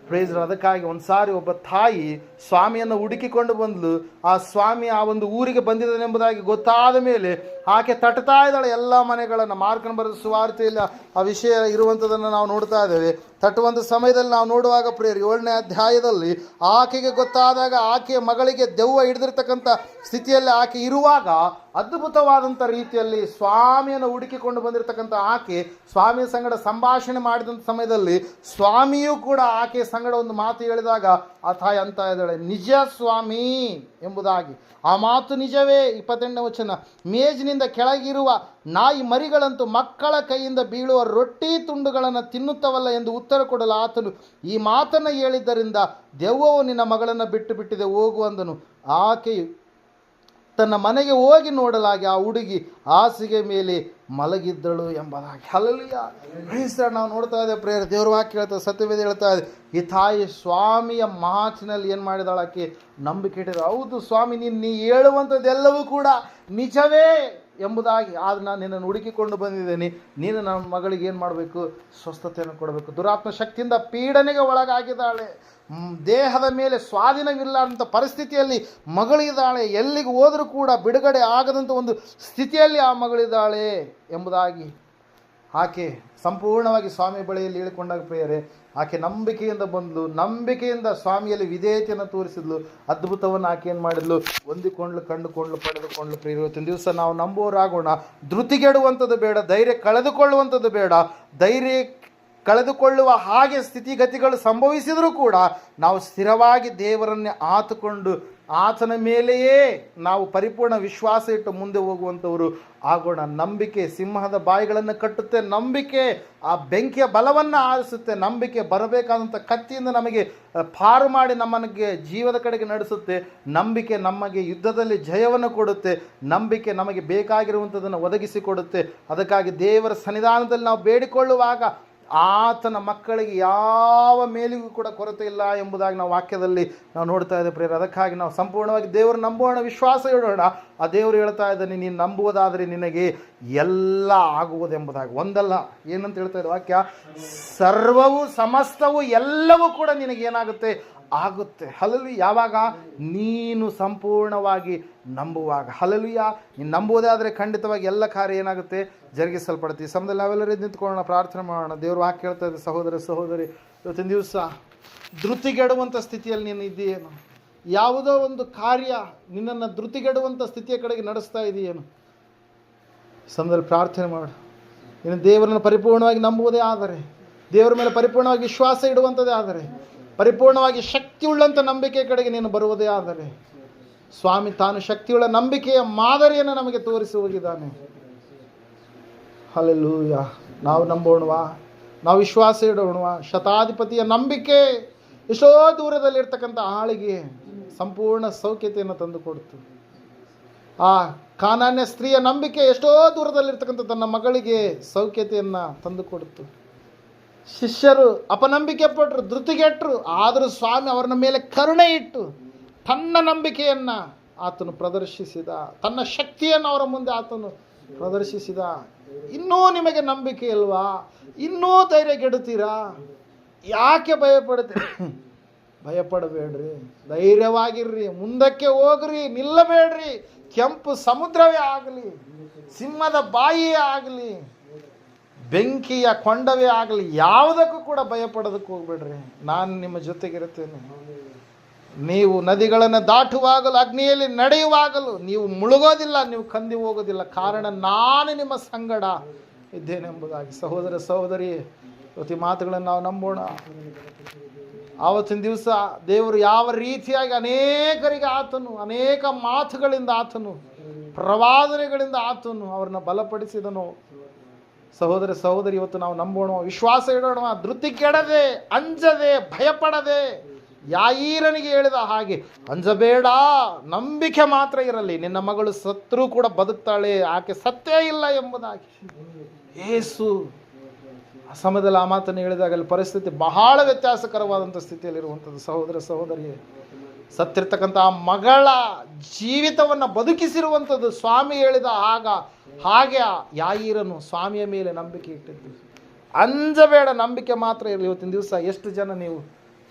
ಪ್ರೇಜ್ ಅದಕ್ಕಾಗಿ ಒಂದು ಸಾರಿ ಒಬ್ಬ ತಾಯಿ ಸ್ವಾಮಿಯನ್ನು ಹುಡುಕಿಕೊಂಡು ಬಂದಳು ಆ ಸ್ವಾಮಿ ಆ ಒಂದು ಊರಿಗೆ ಬಂದಿದ್ದಾನೆಂಬುದಾಗಿ ಗೊತ್ತಾದ ಮೇಲೆ ಆಕೆ ತಟ್ತಾ ಇದ್ದಾಳೆ. ಎಲ್ಲ ಮನೆಗಳನ್ನು ಮಾರ್ಕೊಂಡು ಬರೆದ ಸುವಾರ್ತೆಯಲ್ಲಿ ಆ ವಿಷಯ ಇರುವಂಥದ್ದನ್ನು ನಾವು ನೋಡ್ತಾ ಇದ್ದೇವೆ. ತಟ್ಟುವಂಥ ಸಮಯದಲ್ಲಿ ನಾವು ನೋಡುವಾಗ ಪ್ರೇರಿ ಏಳನೇ ಅಧ್ಯಾಯದಲ್ಲಿ ಆಕೆಗೆ ಗೊತ್ತಾದಾಗ ಆಕೆಯ ಮಗಳಿಗೆ ದೆವ್ವ ಹಿಡಿದಿರ್ತಕ್ಕಂಥ ಸ್ಥಿತಿಯಲ್ಲಿ ಆಕೆ ಇರುವಾಗ ಅದ್ಭುತವಾದಂಥ ರೀತಿಯಲ್ಲಿ ಸ್ವಾಮಿಯನ್ನು ಹುಡುಕಿಕೊಂಡು ಬಂದಿರತಕ್ಕಂಥ ಆಕೆ ಸ್ವಾಮಿಯ ಸಂಗಡ ಸಂಭಾಷಣೆ ಮಾಡಿದಂಥ ಸಮಯದಲ್ಲಿ ಸ್ವಾಮಿಯೂ ಕೂಡ ಆಕೆಯ ಸಂಗಡ ಒಂದು ಮಾತು ಹೇಳಿದಾಗ, ಆ ಅಂತ ಇದ್ದಾಳೆ ನಿಜ ಸ್ವಾಮಿ ಎಂಬುದಾಗಿ. ಆ ಮಾತು ನಿಜವೇ? ಇಪ್ಪತ್ತೆಂಟನೇ ವಚನ. ಮೇಜಿನಿಂದ ಕೆಳಗಿರುವ ನಾಯಿ ಮರಿಗಳಂತೂ ಮಕ್ಕಳ ಕೈಯಿಂದ ಬೀಳುವ ರೊಟ್ಟಿ ತುಂಡುಗಳನ್ನು ತಿನ್ನುತ್ತವಲ್ಲ ಎಂದು ಉತ್ತರ ಕೊಡಲು ಆತನು ಈ ಮಾತನ್ನು ಹೇಳಿದ್ದರಿಂದ ದೆವ್ವವು ನಿನ್ನ ಮಗಳನ್ನು ಬಿಟ್ಟು ಬಿಟ್ಟಿದೆ ಹೋಗುವಂದನು ಆಕೆಯು ತನ್ನ ಮನೆಗೆ ಹೋಗಿ ನೋಡಲಾಗಿ ಆ ಹುಡುಗಿ ಹಾಸಿಗೆ ಮೇಲೆ ಮಲಗಿದ್ದಳು ಎಂಬುದಾಗಿ. ಅಲ್ಲಿಯ ನಾವು ನೋಡ್ತಾ ಇದ್ದೇವೆ ಪ್ರೇರ ದೇವ್ರ ವಾಕ್ಯ ಹೇಳ್ತಾ ಸತ್ಯವೇದ ಹೇಳ್ತಾ ಇದೆ. ಈ ತಾಯಿ ಸ್ವಾಮಿಯ ಮಾತಿನಲ್ಲಿ ಏನು ಮಾಡಿದಾಳಕ್ಕೆ ನಂಬಿಕೆ ಇಟ್ಟಿದ್ರು ಹೌದು ಸ್ವಾಮಿ, ನೀನು ನೀ ಹೇಳುವಂಥದ್ದೆಲ್ಲವೂ ಕೂಡ ನಿಜವೇ. ಎಂಬುದಾಗಿ, ಆದ್ರೆ ನಾನು ನಿನ್ನನ್ನು ಹುಡುಕಿಕೊಂಡು ಬಂದಿದ್ದೇನೆ. ನೀನು ನನ್ನ ಮಗಳಿಗೆ ಏನು ಮಾಡಬೇಕು? ಸ್ವಸ್ಥತೆಯನ್ನು ಕೊಡಬೇಕು. ದುರಾತ್ಮ ಶಕ್ತಿಯಿಂದ ಪೀಡನೆಗೆ ಒಳಗಾಗಿದ್ದಾಳೆ. ದೇಹದ ಮೇಲೆ ಸ್ವಾಧೀನವಿಲ್ಲ ಅಂತ ಪರಿಸ್ಥಿತಿಯಲ್ಲಿ ಮಗಳಿದ್ದಾಳೆ. ಎಲ್ಲಿಗೆ ಹೋದರೂ ಕೂಡ ಬಿಡುಗಡೆ ಆಗದಂಥ ಒಂದು ಸ್ಥಿತಿಯಲ್ಲಿ ಆ ಮಗಳಿದ್ದಾಳೆ ಎಂಬುದಾಗಿ ಆಕೆ ಸಂಪೂರ್ಣವಾಗಿ ಸ್ವಾಮಿ ಬಳಿಯಲ್ಲಿ ಹೇಳಿಕೊಂಡಾಗ ಪ್ರಿಯರೇ ಆಕೆ ನಂಬಿಕೆಯಿಂದ ಬಂದಳು ನಂಬಿಕೆಯಿಂದ ಸ್ವಾಮಿಯಲ್ಲಿ ವಿಧೇಯತೆಯನ್ನು ತೋರಿಸಿದ್ಲು, ಅದ್ಭುತವನ್ನು ಆಕೆ ಏನು ಮಾಡಿದ್ಲು? ಹೊಂದಿಕೊಂಡ್ಲು, ಕಂಡುಕೊಂಡ್ಲು, ಪಡೆದುಕೊಂಡ್ಲು ಪ್ರಿಯರು, ಇವತ್ತಿನ ದಿವಸ ನಾವು ನಂಬುವರಾಗೋಣ ಧೃತಿಗೆಡುವಂಥದ್ದು ಬೇಡ, ಧೈರ್ಯ ಕಳೆದುಕೊಳ್ಳುವಂಥದ್ದು ಬೇಡ. ಧೈರ್ಯ ಕಳೆದುಕೊಳ್ಳುವ ಹಾಗೆ ಸ್ಥಿತಿಗತಿಗಳು ಸಂಭವಿಸಿದರೂ ಕೂಡ ನಾವು ಸ್ಥಿರವಾಗಿ ದೇವರನ್ನೇ ಆತುಕೊಂಡು ಆತನ ಮೇಲೆಯೇ ನಾವು ಪರಿಪೂರ್ಣ ವಿಶ್ವಾಸ ಇಟ್ಟು ಮುಂದೆ ಹೋಗುವಂಥವರು ಆಗೋಣ. ನಂಬಿಕೆ ಸಿಂಹದ ಬಾಯಿಗಳನ್ನು ಕಟ್ಟುತ್ತೆ, ನಂಬಿಕೆ ಆ ಬೆಂಕಿಯ ಬಲವನ್ನು ಆರಿಸುತ್ತೆ, ನಂಬಿಕೆ ಬರಬೇಕಾದಂಥ ಕತ್ತಿಯಿಂದ ನಮಗೆ ಪಾರು ಮಾಡಿ ನಮ್ಮನಿಗೆ ಜೀವದ ಕಡೆಗೆ ನಡೆಸುತ್ತೆ. ನಂಬಿಕೆ ನಮಗೆ ಯುದ್ಧದಲ್ಲಿ ಜಯವನ್ನು ಕೊಡುತ್ತೆ. ನಂಬಿಕೆ ನಮಗೆ ಬೇಕಾಗಿರುವಂಥದ್ದನ್ನು ಒದಗಿಸಿಕೊಡುತ್ತೆ ಅದಕ್ಕಾಗಿ ದೇವರ ಸನ್ನಿಧಾನದಲ್ಲಿ ನಾವು ಬೇಡಿಕೊಳ್ಳುವಾಗ ಆತನ ಮಕ್ಕಳಿಗೆ ಯಾವ ಮೇಲಿಗೂ ಕೂಡ ಕೊರತೆ ಇಲ್ಲ ಎಂಬುದಾಗಿ ನಾವು ವಾಕ್ಯದಲ್ಲಿ ನಾವು ನೋಡ್ತಾ ಇದ್ದೇವೆ ಪ್ರೇರ ಅದಕ್ಕಾಗಿ ನಾವು ಸಂಪೂರ್ಣವಾಗಿ ದೇವರು ನಂಬೋಣ ವಿಶ್ವಾಸ ಇಡೋಣ ಆ ದೇವರು ಹೇಳ್ತಾ ಇದ್ದಾನೆ, ನೀನು ನಂಬುವುದಾದರೆ ನಿನಗೆ ಎಲ್ಲ ಆಗುವುದೆಂಬುದಾಗಿ. ಒಂದಲ್ಲ, ಏನಂತ ಹೇಳ್ತಾ ಇದೆ ವಾಕ್ಯ? ಸರ್ವವು, ಸಮಸ್ತವು ಎಲ್ಲವೂ ಕೂಡ ನಿನಗೆ ಏನಾಗುತ್ತೆ? ಆಗುತ್ತೆ. ಹಲಲು ಯಾವಾಗ? ನೀನು ಸಂಪೂರ್ಣವಾಗಿ ನಂಬುವಾಗ. ಹಲಲುಯ ನೀನು ನಂಬುವುದೇ ಆದರೆ ಖಂಡಿತವಾಗಿ ಎಲ್ಲ ಕಾರ್ಯ ಏನಾಗುತ್ತೆ? ಜರುಗಿಸಲ್ಪಡುತ್ತೆ. ಈ ಸಮಯದಲ್ಲಿ ನಾವೆಲ್ಲರೂ ನಿಂತ್ಕೊಳ್ಳೋಣ, ಪ್ರಾರ್ಥನೆ ಮಾಡೋಣ. ದೇವರು ವಾಕ್ಯ ಹೇಳ್ತಾ ಇದೆ ಸಹೋದರ, ಸಹೋದರಿ, ಇವತ್ತಿನ ದಿವಸ ಧೃತಿಗೆಡುವಂಥ ಸ್ಥಿತಿಯಲ್ಲಿ ನೀನು ಇದ್ದೀಯೇನು? ಯಾವುದೋ ಒಂದು ಕಾರ್ಯ ನಿನ್ನನ್ನು ಧೃತಿಗೆಡುವಂಥ ಸ್ಥಿತಿಯ ಕಡೆಗೆ ನಡೆಸ್ತಾ ಇದೆಯೇನು? ಸಮಯದಲ್ಲಿ ಪ್ರಾರ್ಥನೆ ಮಾಡು. ನೀನು ದೇವರನ್ನು ಪರಿಪೂರ್ಣವಾಗಿ ನಂಬುವುದೇ ಆದರೆ, ದೇವರ ಮೇಲೆ ಪರಿಪೂರ್ಣವಾಗಿ ವಿಶ್ವಾಸ ಇಡುವಂಥದ್ದೇ ಆದರೆ ಪರಿಪೂರ್ಣವಾಗಿ ಶಕ್ತಿಯುಳ್ಳಂಥ ನಂಬಿಕೆ ಕಡೆಗೆ ನೀನು ಬರುವುದೇ ಆದರೆ ಸ್ವಾಮಿ ತಾನು ಶಕ್ತಿಯುಳ್ಳ ನಂಬಿಕೆಯ ಮಾದರಿಯನ್ನು ನಮಗೆ ತೋರಿಸಿ ಹೋಗಿದ್ದಾನೆ ಅಲ್ಲೆಲ್ಲೂಯ್ಯ ನಾವು ನಂಬೋಣವಾ, ನಾವು ವಿಶ್ವಾಸ ಇಡೋಣವಾ ಶತಾಧಿಪತಿಯ ನಂಬಿಕೆ ಎಷ್ಟೋ ದೂರದಲ್ಲಿರ್ತಕ್ಕಂಥ ಆಳಿಗೆ ಸಂಪೂರ್ಣ ಸೌಖ್ಯತೆಯನ್ನು ತಂದುಕೊಡ್ತು ಆ ಕಾನಾನ್ಯ ಸ್ತ್ರೀಯ ನಂಬಿಕೆ ಎಷ್ಟೋ ದೂರದಲ್ಲಿರ್ತಕ್ಕಂಥ ತನ್ನ ಮಗಳಿಗೆ ಸೌಖ್ಯತೆಯನ್ನು ತಂದುಕೊಡ್ತು ಶಿಷ್ಯರು ಅಪನಂಬಿಕೆ ಪಟ್ಟರು, ಧೃತಿಗೆಟ್ಟರು. ಆದರೂ ಸ್ವಾಮಿ ಅವರ ಮೇಲೆ ಕರುಣೆ ಇಟ್ಟು ತನ್ನ ನಂಬಿಕೆಯನ್ನು ಆತನು ಪ್ರದರ್ಶಿಸಿದ, ತನ್ನ ಶಕ್ತಿಯನ್ನು ಅವರ ಮುಂದೆ ಆತನು ಪ್ರದರ್ಶಿಸಿದ. ಇನ್ನೂ ನಿಮಗೆ ನಂಬಿಕೆ ಇಲ್ವಾ? ಇನ್ನೂ ಧೈರ್ಯಗೆಡುತ್ತೀರಾ ಯಾಕೆ ಭಯಪಡ್ತೀರಿ ಭಯಪಡಬೇಡ್ರಿ. ಧೈರ್ಯವಾಗಿರ್ರಿ. ಮುಂದಕ್ಕೆ ಹೋಗ್ರಿ. ನಿಲ್ಲಬೇಡ್ರಿ. ಕೆಂಪು ಸಮುದ್ರವೇ ಆಗಲಿ, ಸಿಂಹದ ಬಾಯಿಯೇ ಆಗಲಿ. ಬೆಂಕಿಯ ಕೊಂಡವೇ ಆಗಲಿ, ಯಾವುದಕ್ಕೂ ಕೂಡ ಭಯಪಡೋದಕ್ಕೆ ಹೋಗ್ಬೇಡ್ರಿ. ನಾನು ನಿಮ್ಮ ಜೊತೆಗಿರುತ್ತೇನೆ. ನೀವು ನದಿಗಳನ್ನು ದಾಟುವಾಗಲು, ಅಗ್ನಿಯಲ್ಲಿ ನಡೆಯುವಾಗಲೂ ನೀವು ಮುಳುಗೋದಿಲ್ಲ, ನೀವು ಕಂದಿ ಹೋಗೋದಿಲ್ಲ. ಕಾರಣ, ನಾನು ನಿಮ್ಮ ಸಂಗಡ ಇದ್ದೇನೆಂಬುದಾಗಿ. ಸಹೋದರ, ಸಹೋದರಿ ಪ್ರತಿ ಮಾತುಗಳನ್ನು ನಾವು ನಂಬೋಣ. ಆವತ್ತಿನ ದಿವಸ ದೇವರು ಯಾವ ರೀತಿಯಾಗಿ ಅನೇಕರಿಗೆ ಆತನು, ಅನೇಕ ಮಾತುಗಳಿಂದ ಆತನು, ಪ್ರವಾದನೆಗಳಿಂದ ಆತನು ಅವ್ರನ್ನ ಬಲಪಡಿಸಿದನು ಸಹೋದರ ಸಹೋದರಿ, ಇವತ್ತು ನಾವು ನಂಬೋಣ ವಿಶ್ವಾಸ ಇಡೋಣ, ಧೃತಿ ಕೆಡದೆ, ಅಂಜದೆ, ಭಯಪಡದೆ, ಯಾಯೀರನಿಗೆ ಹೇಳಿದ ಹಾಗೆ, ಅಂಜಬೇಡ, ನಂಬಿಕೆ ಮಾತ್ರ ಇರಲಿ, ನಿನ್ನ ಮಗಳು ಸತ್ರು ಕೂಡ ಬದುಕ್ತಾಳೆ, ಆಕೆ ಸತ್ಯ ಇಲ್ಲ ಎಂಬುದಾಗಿ. ಏಸು, ಆ ಸಮಯದಲ್ಲಿ ಆ ಮಾತನ್ನು ಹೇಳಿದಾಗ ಅಲ್ಲಿ ಪರಿಸ್ಥಿತಿ ಬಹಳ ವ್ಯತ್ಯಾಸಕರವಾದಂಥ ಸ್ಥಿತಿಯಲ್ಲಿರುವಂಥದ್ದು ಸಹೋದರ ಸಹೋದರಿ ಸತ್ತಿರ್ತಕ್ಕಂಥ ಮಗಳ ಜೀವಿತವನ್ನು ಬದುಕಿಸಿರುವಂಥದ್ದು ಸ್ವಾಮಿ ಹೇಳಿದ ಆಗ, ಹಾಗೆ ಯಾಯೀರನು ಸ್ವಾಮಿಯ ಮೇಲೆ ನಂಬಿಕೆ ಇಟ್ಟಿದ್ದು. ಅಂಜಬೇಡ ನಂಬಿಕೆ ಮಾತ್ರ ಇರಲಿ. ಇವತ್ತಿನ ದಿವಸ ಎಷ್ಟು ಜನ ನೀವು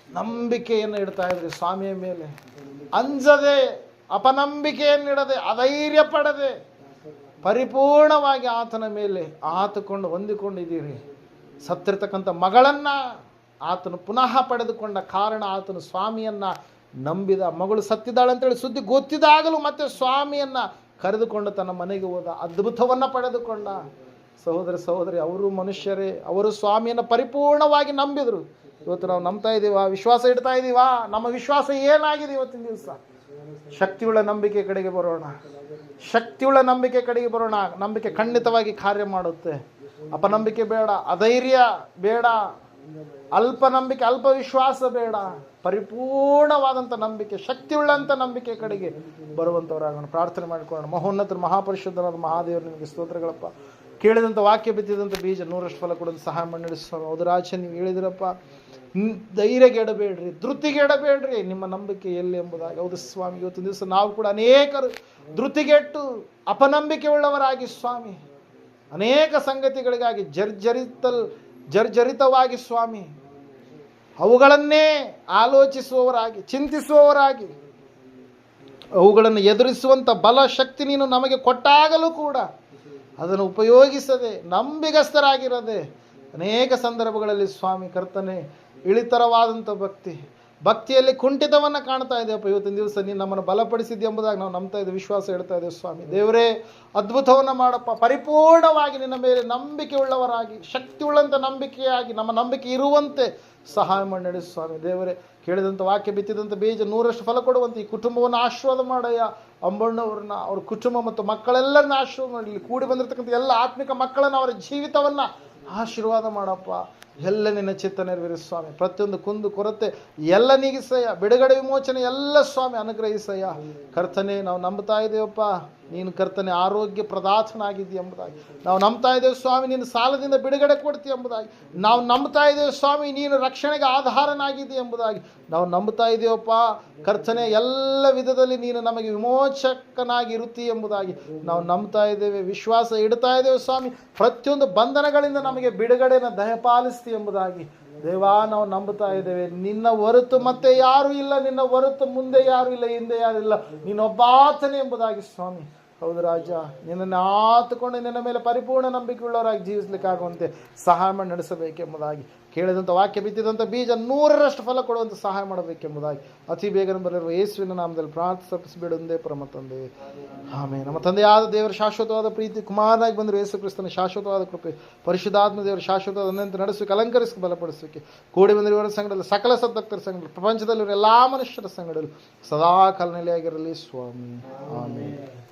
ನಂಬಿಕೆಯನ್ನು ಇಡ್ತಾ ಇದ್ರಿ ಸ್ವಾಮಿಯ ಮೇಲೆ? ಅಂಜದೆ ಅಪನಂಬಿಕೆಯನ್ನಿಡದೆ ಅಧೈರ್ಯ ಪಡದೆ ಪರಿಪೂರ್ಣವಾಗಿ ಆತನ ಮೇಲೆ ಆತುಕೊಂಡು ಹೊಂದಿಕೊಂಡಿದ್ದೀರಿ. ಸತ್ತಿರ್ತಕ್ಕಂಥ ಮಗಳನ್ನು ಆತನು ಪುನಃ ಪಡೆದುಕೊಂಡ ಕಾರಣ ಆತನು ಸ್ವಾಮಿಯನ್ನು ನಂಬಿದ ಮಗಳು ಸತ್ತಿದ್ದಾಳೆ ಅಂತೇಳಿ ಸುದ್ದಿ ಗೊತ್ತಿದಾಗಲೂ ಮತ್ತೆ ಸ್ವಾಮಿಯನ್ನು ಕರೆದುಕೊಂಡು ತನ್ನ ಮನೆಗೆ ಹೋದ ಅದ್ಭುತವನ್ನು ಪಡೆದುಕೊಂಡ. ಸಹೋದರ ಸಹೋದರಿ, ಅವರು ಮನುಷ್ಯರೇ, ಅವರು ಸ್ವಾಮಿಯನ್ನು ಪರಿಪೂರ್ಣವಾಗಿ ನಂಬಿದರು. ಇವತ್ತು ನಾವು ನಂಬ್ತಾ ಇದ್ದೀವಾ? ವಿಶ್ವಾಸ ಇಡ್ತಾ ಇದ್ದೀವಾ? ನಮ್ಮ ವಿಶ್ವಾಸ ಏನಾಗಿದೆ ಇವತ್ತಿನ ದಿವಸ? ಶಕ್ತಿಯುಳ್ಳ ನಂಬಿಕೆ ಕಡೆಗೆ ಬರೋಣ. ಶಕ್ತಿಯುಳ್ಳ ನಂಬಿಕೆ ಕಡೆಗೆ ಬರೋಣ. ನಂಬಿಕೆ ಖಂಡಿತವಾಗಿ ಕಾರ್ಯ ಮಾಡುತ್ತೆ. ಅಪನಂಬಿಕೆ ಬೇಡ, ಅಧೈರ್ಯ ಬೇಡ. ಅಲ್ಪ ನಂಬಿಕೆ ಅಲ್ಪ ವಿಶ್ವಾಸ ಬೇಡ. ಪರಿಪೂರ್ಣವಾದಂಥ ನಂಬಿಕೆ ಶಕ್ತಿಯುಳ್ಳಂಥ ನಂಬಿಕೆ ಕಡೆಗೆ ಬರುವಂಥವರಾಗೋಣ ಪ್ರಾರ್ಥನೆ ಮಾಡಿಕೊಳ್ಳೋಣ. ಮಹೋನ್ನತರು ಮಹಾಪರಿಶುದ್ಧರಾದ ಮಹಾದೇವರು, ನಿಮಗೆ ಸ್ತೋತ್ರಗಳಪ್ಪ. ಕೇಳಿದಂಥ ವಾಕ್ಯ ಬಿದ್ದಿದ್ದಂಥ ಬೀಜ ನೂರಷ್ಟು ಫಲ ಕೊಡೋದು ಸಹಾಯ ಮಾಡಿ ನಡೆಸುವ ಹೌದರಾಚೆ ನೀವು ಹೇಳಿದಿರಪ್ಪ. ಧೈರ್ಯಗೆಡಬೇಡ್ರಿ ಧೃತಿಗೆಡಬೇಡ್ರಿ ನಿಮ್ಮ ನಂಬಿಕೆ ಎಲ್ಲಿ ಎಂಬುದಾಗಿ. ಹೌದು ಸ್ವಾಮಿ ಇವತ್ತು ದಿವಸ ನಾವು ಕೂಡ ಅನೇಕರು ಧೃತಿಗೆಟ್ಟು ಅಪನಂಬಿಕೆ ಉಳ್ಳವರಾಗಿ ಸ್ವಾಮಿ. ಅನೇಕ ಸಂಗತಿಗಳಿಗಾಗಿ ಜರ್ಜರಿತಲ್ ಜರ್ಜರಿತವಾಗಿ ಸ್ವಾಮಿ. ಅವುಗಳನ್ನೇ ಆಲೋಚಿಸುವವರಾಗಿ, ಚಿಂತಿಸುವವರಾಗಿ, ಅವುಗಳನ್ನು ಎದುರಿಸುವಂಥ ಬಲ ಶಕ್ತಿ ನೀನು ನಮಗೆ ಕೊಟ್ಟಾಗಲೂ ಕೂಡ ಅದನ್ನು ಉಪಯೋಗಿಸದೆ, ನಂಬಿಗಸ್ತರಾಗಿರದೆ ಅನೇಕ ಸಂದರ್ಭಗಳಲ್ಲಿ ಸ್ವಾಮಿ ಕರ್ತನೆ ಇಳಿತರವಾದಂಥ ಭಕ್ತಿ, ಭಕ್ತಿಯಲ್ಲಿ ಕುಂಠಿತವನ್ನು ಕಾಣ್ತಾ ಇದೆಯಪ್ಪ ಇವತ್ತಿನ ದಿವಸ ನೀನು ನಮ್ಮನ್ನು ಬಲಪಡಿಸಿದ್ದೆ ಎಂಬುದಾಗಿ ನಾವು ನಂಬ್ತಾ ಇದ್ದೇವೆ. ವಿಶ್ವಾಸ ಹೇಳ್ತಾ ಇದ್ದೇವೆ ಸ್ವಾಮಿ. ದೇವರೇ, ಅದ್ಭುತವನ್ನು ಮಾಡಪ್ಪ. ಪರಿಪೂರ್ಣವಾಗಿ ನಿನ್ನ ಮೇಲೆ ನಂಬಿಕೆ ಉಳ್ಳವರಾಗಿ ಶಕ್ತಿ ಉಳ್ಳಂಥ ನಂಬಿಕೆಯಾಗಿ, ನಮ್ಮ ನಂಬಿಕೆ ಇರುವಂತೆ ಸಹಾಯ ಮಾಡಿ ನಡೆಸು ಸ್ವಾಮಿ. ದೇವರೇ ಕೇಳಿದಂಥ ವಾಕ್ಯ ಬಿತ್ತಿದಂಥ ಬೀಜ ನೂರಷ್ಟು ಫಲ ಕೊಡುವಂತೆ ಈ ಕುಟುಂಬವನ್ನು ಆಶೀರ್ವಾದ ಮಾಡಯ್ಯ. ಅಂಬಣ್ಣವ್ರನ್ನ, ಅವ್ರ ಕುಟುಂಬ ಮತ್ತು ಮಕ್ಕಳೆಲ್ಲರನ್ನ ಆಶೀರ್ವಾದ ಮಾಡಿ. ಕೂಡಿ ಬಂದಿರತಕ್ಕಂಥ ಎಲ್ಲ ಆತ್ಮಿಕ ಮಕ್ಕಳನ್ನು, ಅವರ ಜೀವಿತವನ್ನು ಆಶೀರ್ವಾದ ಮಾಡಪ್ಪ. ಎಲ್ಲ ನಿನ್ನ ಚಿತ್ತ ನೆರವೇರಿಸು ಸ್ವಾಮಿ. ಪ್ರತಿಯೊಂದು ಕುಂದು ಕೊರತೆ ಎಲ್ಲ ನೀಗಿಸಯ್ಯ. ಬಿಡುಗಡೆ ವಿಮೋಚನೆ ಎಲ್ಲ ಸ್ವಾಮಿ, ಅನುಗ್ರಹಿಸಯ್ಯ. ಕರ್ತನೆ, ನಾವು ನಂಬ್ತಾ ಇದ್ದೇವಪ್ಪ ನೀನು ಕರ್ತನೆ ಆರೋಗ್ಯ ಪ್ರದಾಥನಾಗಿದ್ದಿ ಎಂಬುದಾಗಿ. ನಾವು ನಂಬ್ತಾ ಇದ್ದೇವೆ ಸ್ವಾಮಿ, ನೀನು ಸಾಲದಿಂದ ಬಿಡುಗಡೆ ಕೊಡ್ತಿ ಎಂಬುದಾಗಿ. ನಾವು ನಂಬ್ತಾ ಇದ್ದೇವೆ ಸ್ವಾಮಿ, ನೀನು ರಕ್ಷಣೆಗೆ ಆಧಾರನಾಗಿದ್ದಿ ಎಂಬುದಾಗಿ. ನಾವು ನಂಬ್ತಾ ಇದ್ದೇವಪ್ಪ, ಕರ್ತನೆ ಎಲ್ಲ ವಿಧದಲ್ಲಿ ನೀನು ನಮಗೆ ವಿಮೋಚಕನಾಗಿ ಇರುತ್ತಿ ಎಂಬುದಾಗಿ. ನಾವು ನಂಬ್ತಾ ಇದ್ದೇವೆ, ವಿಶ್ವಾಸ ಇಡ್ತಾ ಇದ್ದೇವೆ ಸ್ವಾಮಿ. ಪ್ರತಿಯೊಂದು ಬಂಧನಗಳಿಂದ ನಮಗೆ ಬಿಡುಗಡೆನ ದಯಪಾಲಿಸ್ತಿ ಎಂಬುದಾಗಿ. ದೇವಾ, ನಾವು ನಂಬುತ್ತಾ ಇದ್ದೇವೆ. ನಿನ್ನ ಹೊರತು ಮತ್ತೆ ಯಾರು ಇಲ್ಲ, ನಿನ್ನ ಹೊರತು ಮುಂದೆ ಯಾರು ಇಲ್ಲ, ಹಿಂದೆ ಯಾರು ಇಲ್ಲ. ನೀನೊಬ್ಬಾತನೇ ಎಂಬುದಾಗಿ ಸ್ವಾಮಿ. ಹೌದು ರಾಜ, ನಿನ್ನನ್ನು ಆತುಕೊಂಡು ನಿನ್ನ ಮೇಲೆ ಪರಿಪೂರ್ಣ ನಂಬಿಕೆಯುಳ್ಳವರಾಗಿ ಜೀವಿಸಲಿಕ್ಕಾಗುವಂತೆ ಸಹಾಯ ಮಾಡಿ ನಡೆಸಬೇಕೆಂಬುದಾಗಿ ಕೇಳಿದಂಥ ವಾಕ್ಯ ಬಿತ್ತಿದಂಥ ಬೀಜ ನೂರರಷ್ಟು ಫಲ ಕೊಡುವಂಥ ಸಹಾಯ ಮಾಡಬೇಕೆಂಬುದಾಗಿ ಅತಿ ಬೇಗನೆ ಬರಲಿರುವ ಯೇಸುವಿನ ನಾಮದಲ್ಲಿ ಪ್ರಾರ್ಥಿಸಬಿಡುವುದೇ ಪರಮ ತಂದೆ. ಆಮೇಲೆ ನಮ್ಮ ತಂದೆಯಾದ ದೇವರ ಶಾಶ್ವತವಾದ ಪ್ರೀತಿ, ಕುಮಾರನಾಗಿ ಬಂದರು ಯೇಸು ಕ್ರಿಸ್ತನ ಶಾಶ್ವತವಾದ ಕೃಪೆ, ಪರಿಶುದ್ಧಾತ್ಮ ದೇವರ ಶಾಶ್ವತವಾದ ಅನಂತ ನಡೆಸಿಕೆ ಅಲಂಕರಿಸಿ ಬಲಪಡಿಸಲಿಕ್ಕೆ ಕೂಡಿ ಬಂದಿರುವವರ ಸಂಗಡಲ್ಲಿ ಸಕಲ ಸದ್ಭಕ್ತರ ಸಂಘದಲ್ಲಿ, ಪ್ರಪಂಚದಲ್ಲಿರುವ ಎಲ್ಲ ಮನುಷ್ಯರ ಸಂಘದಲ್ಲಿ ಸದಾ ಕಾಲ ನೆಲೆಯಾಗಿರಲಿ ಸ್ವಾಮಿ. ಆಮೇಲೆ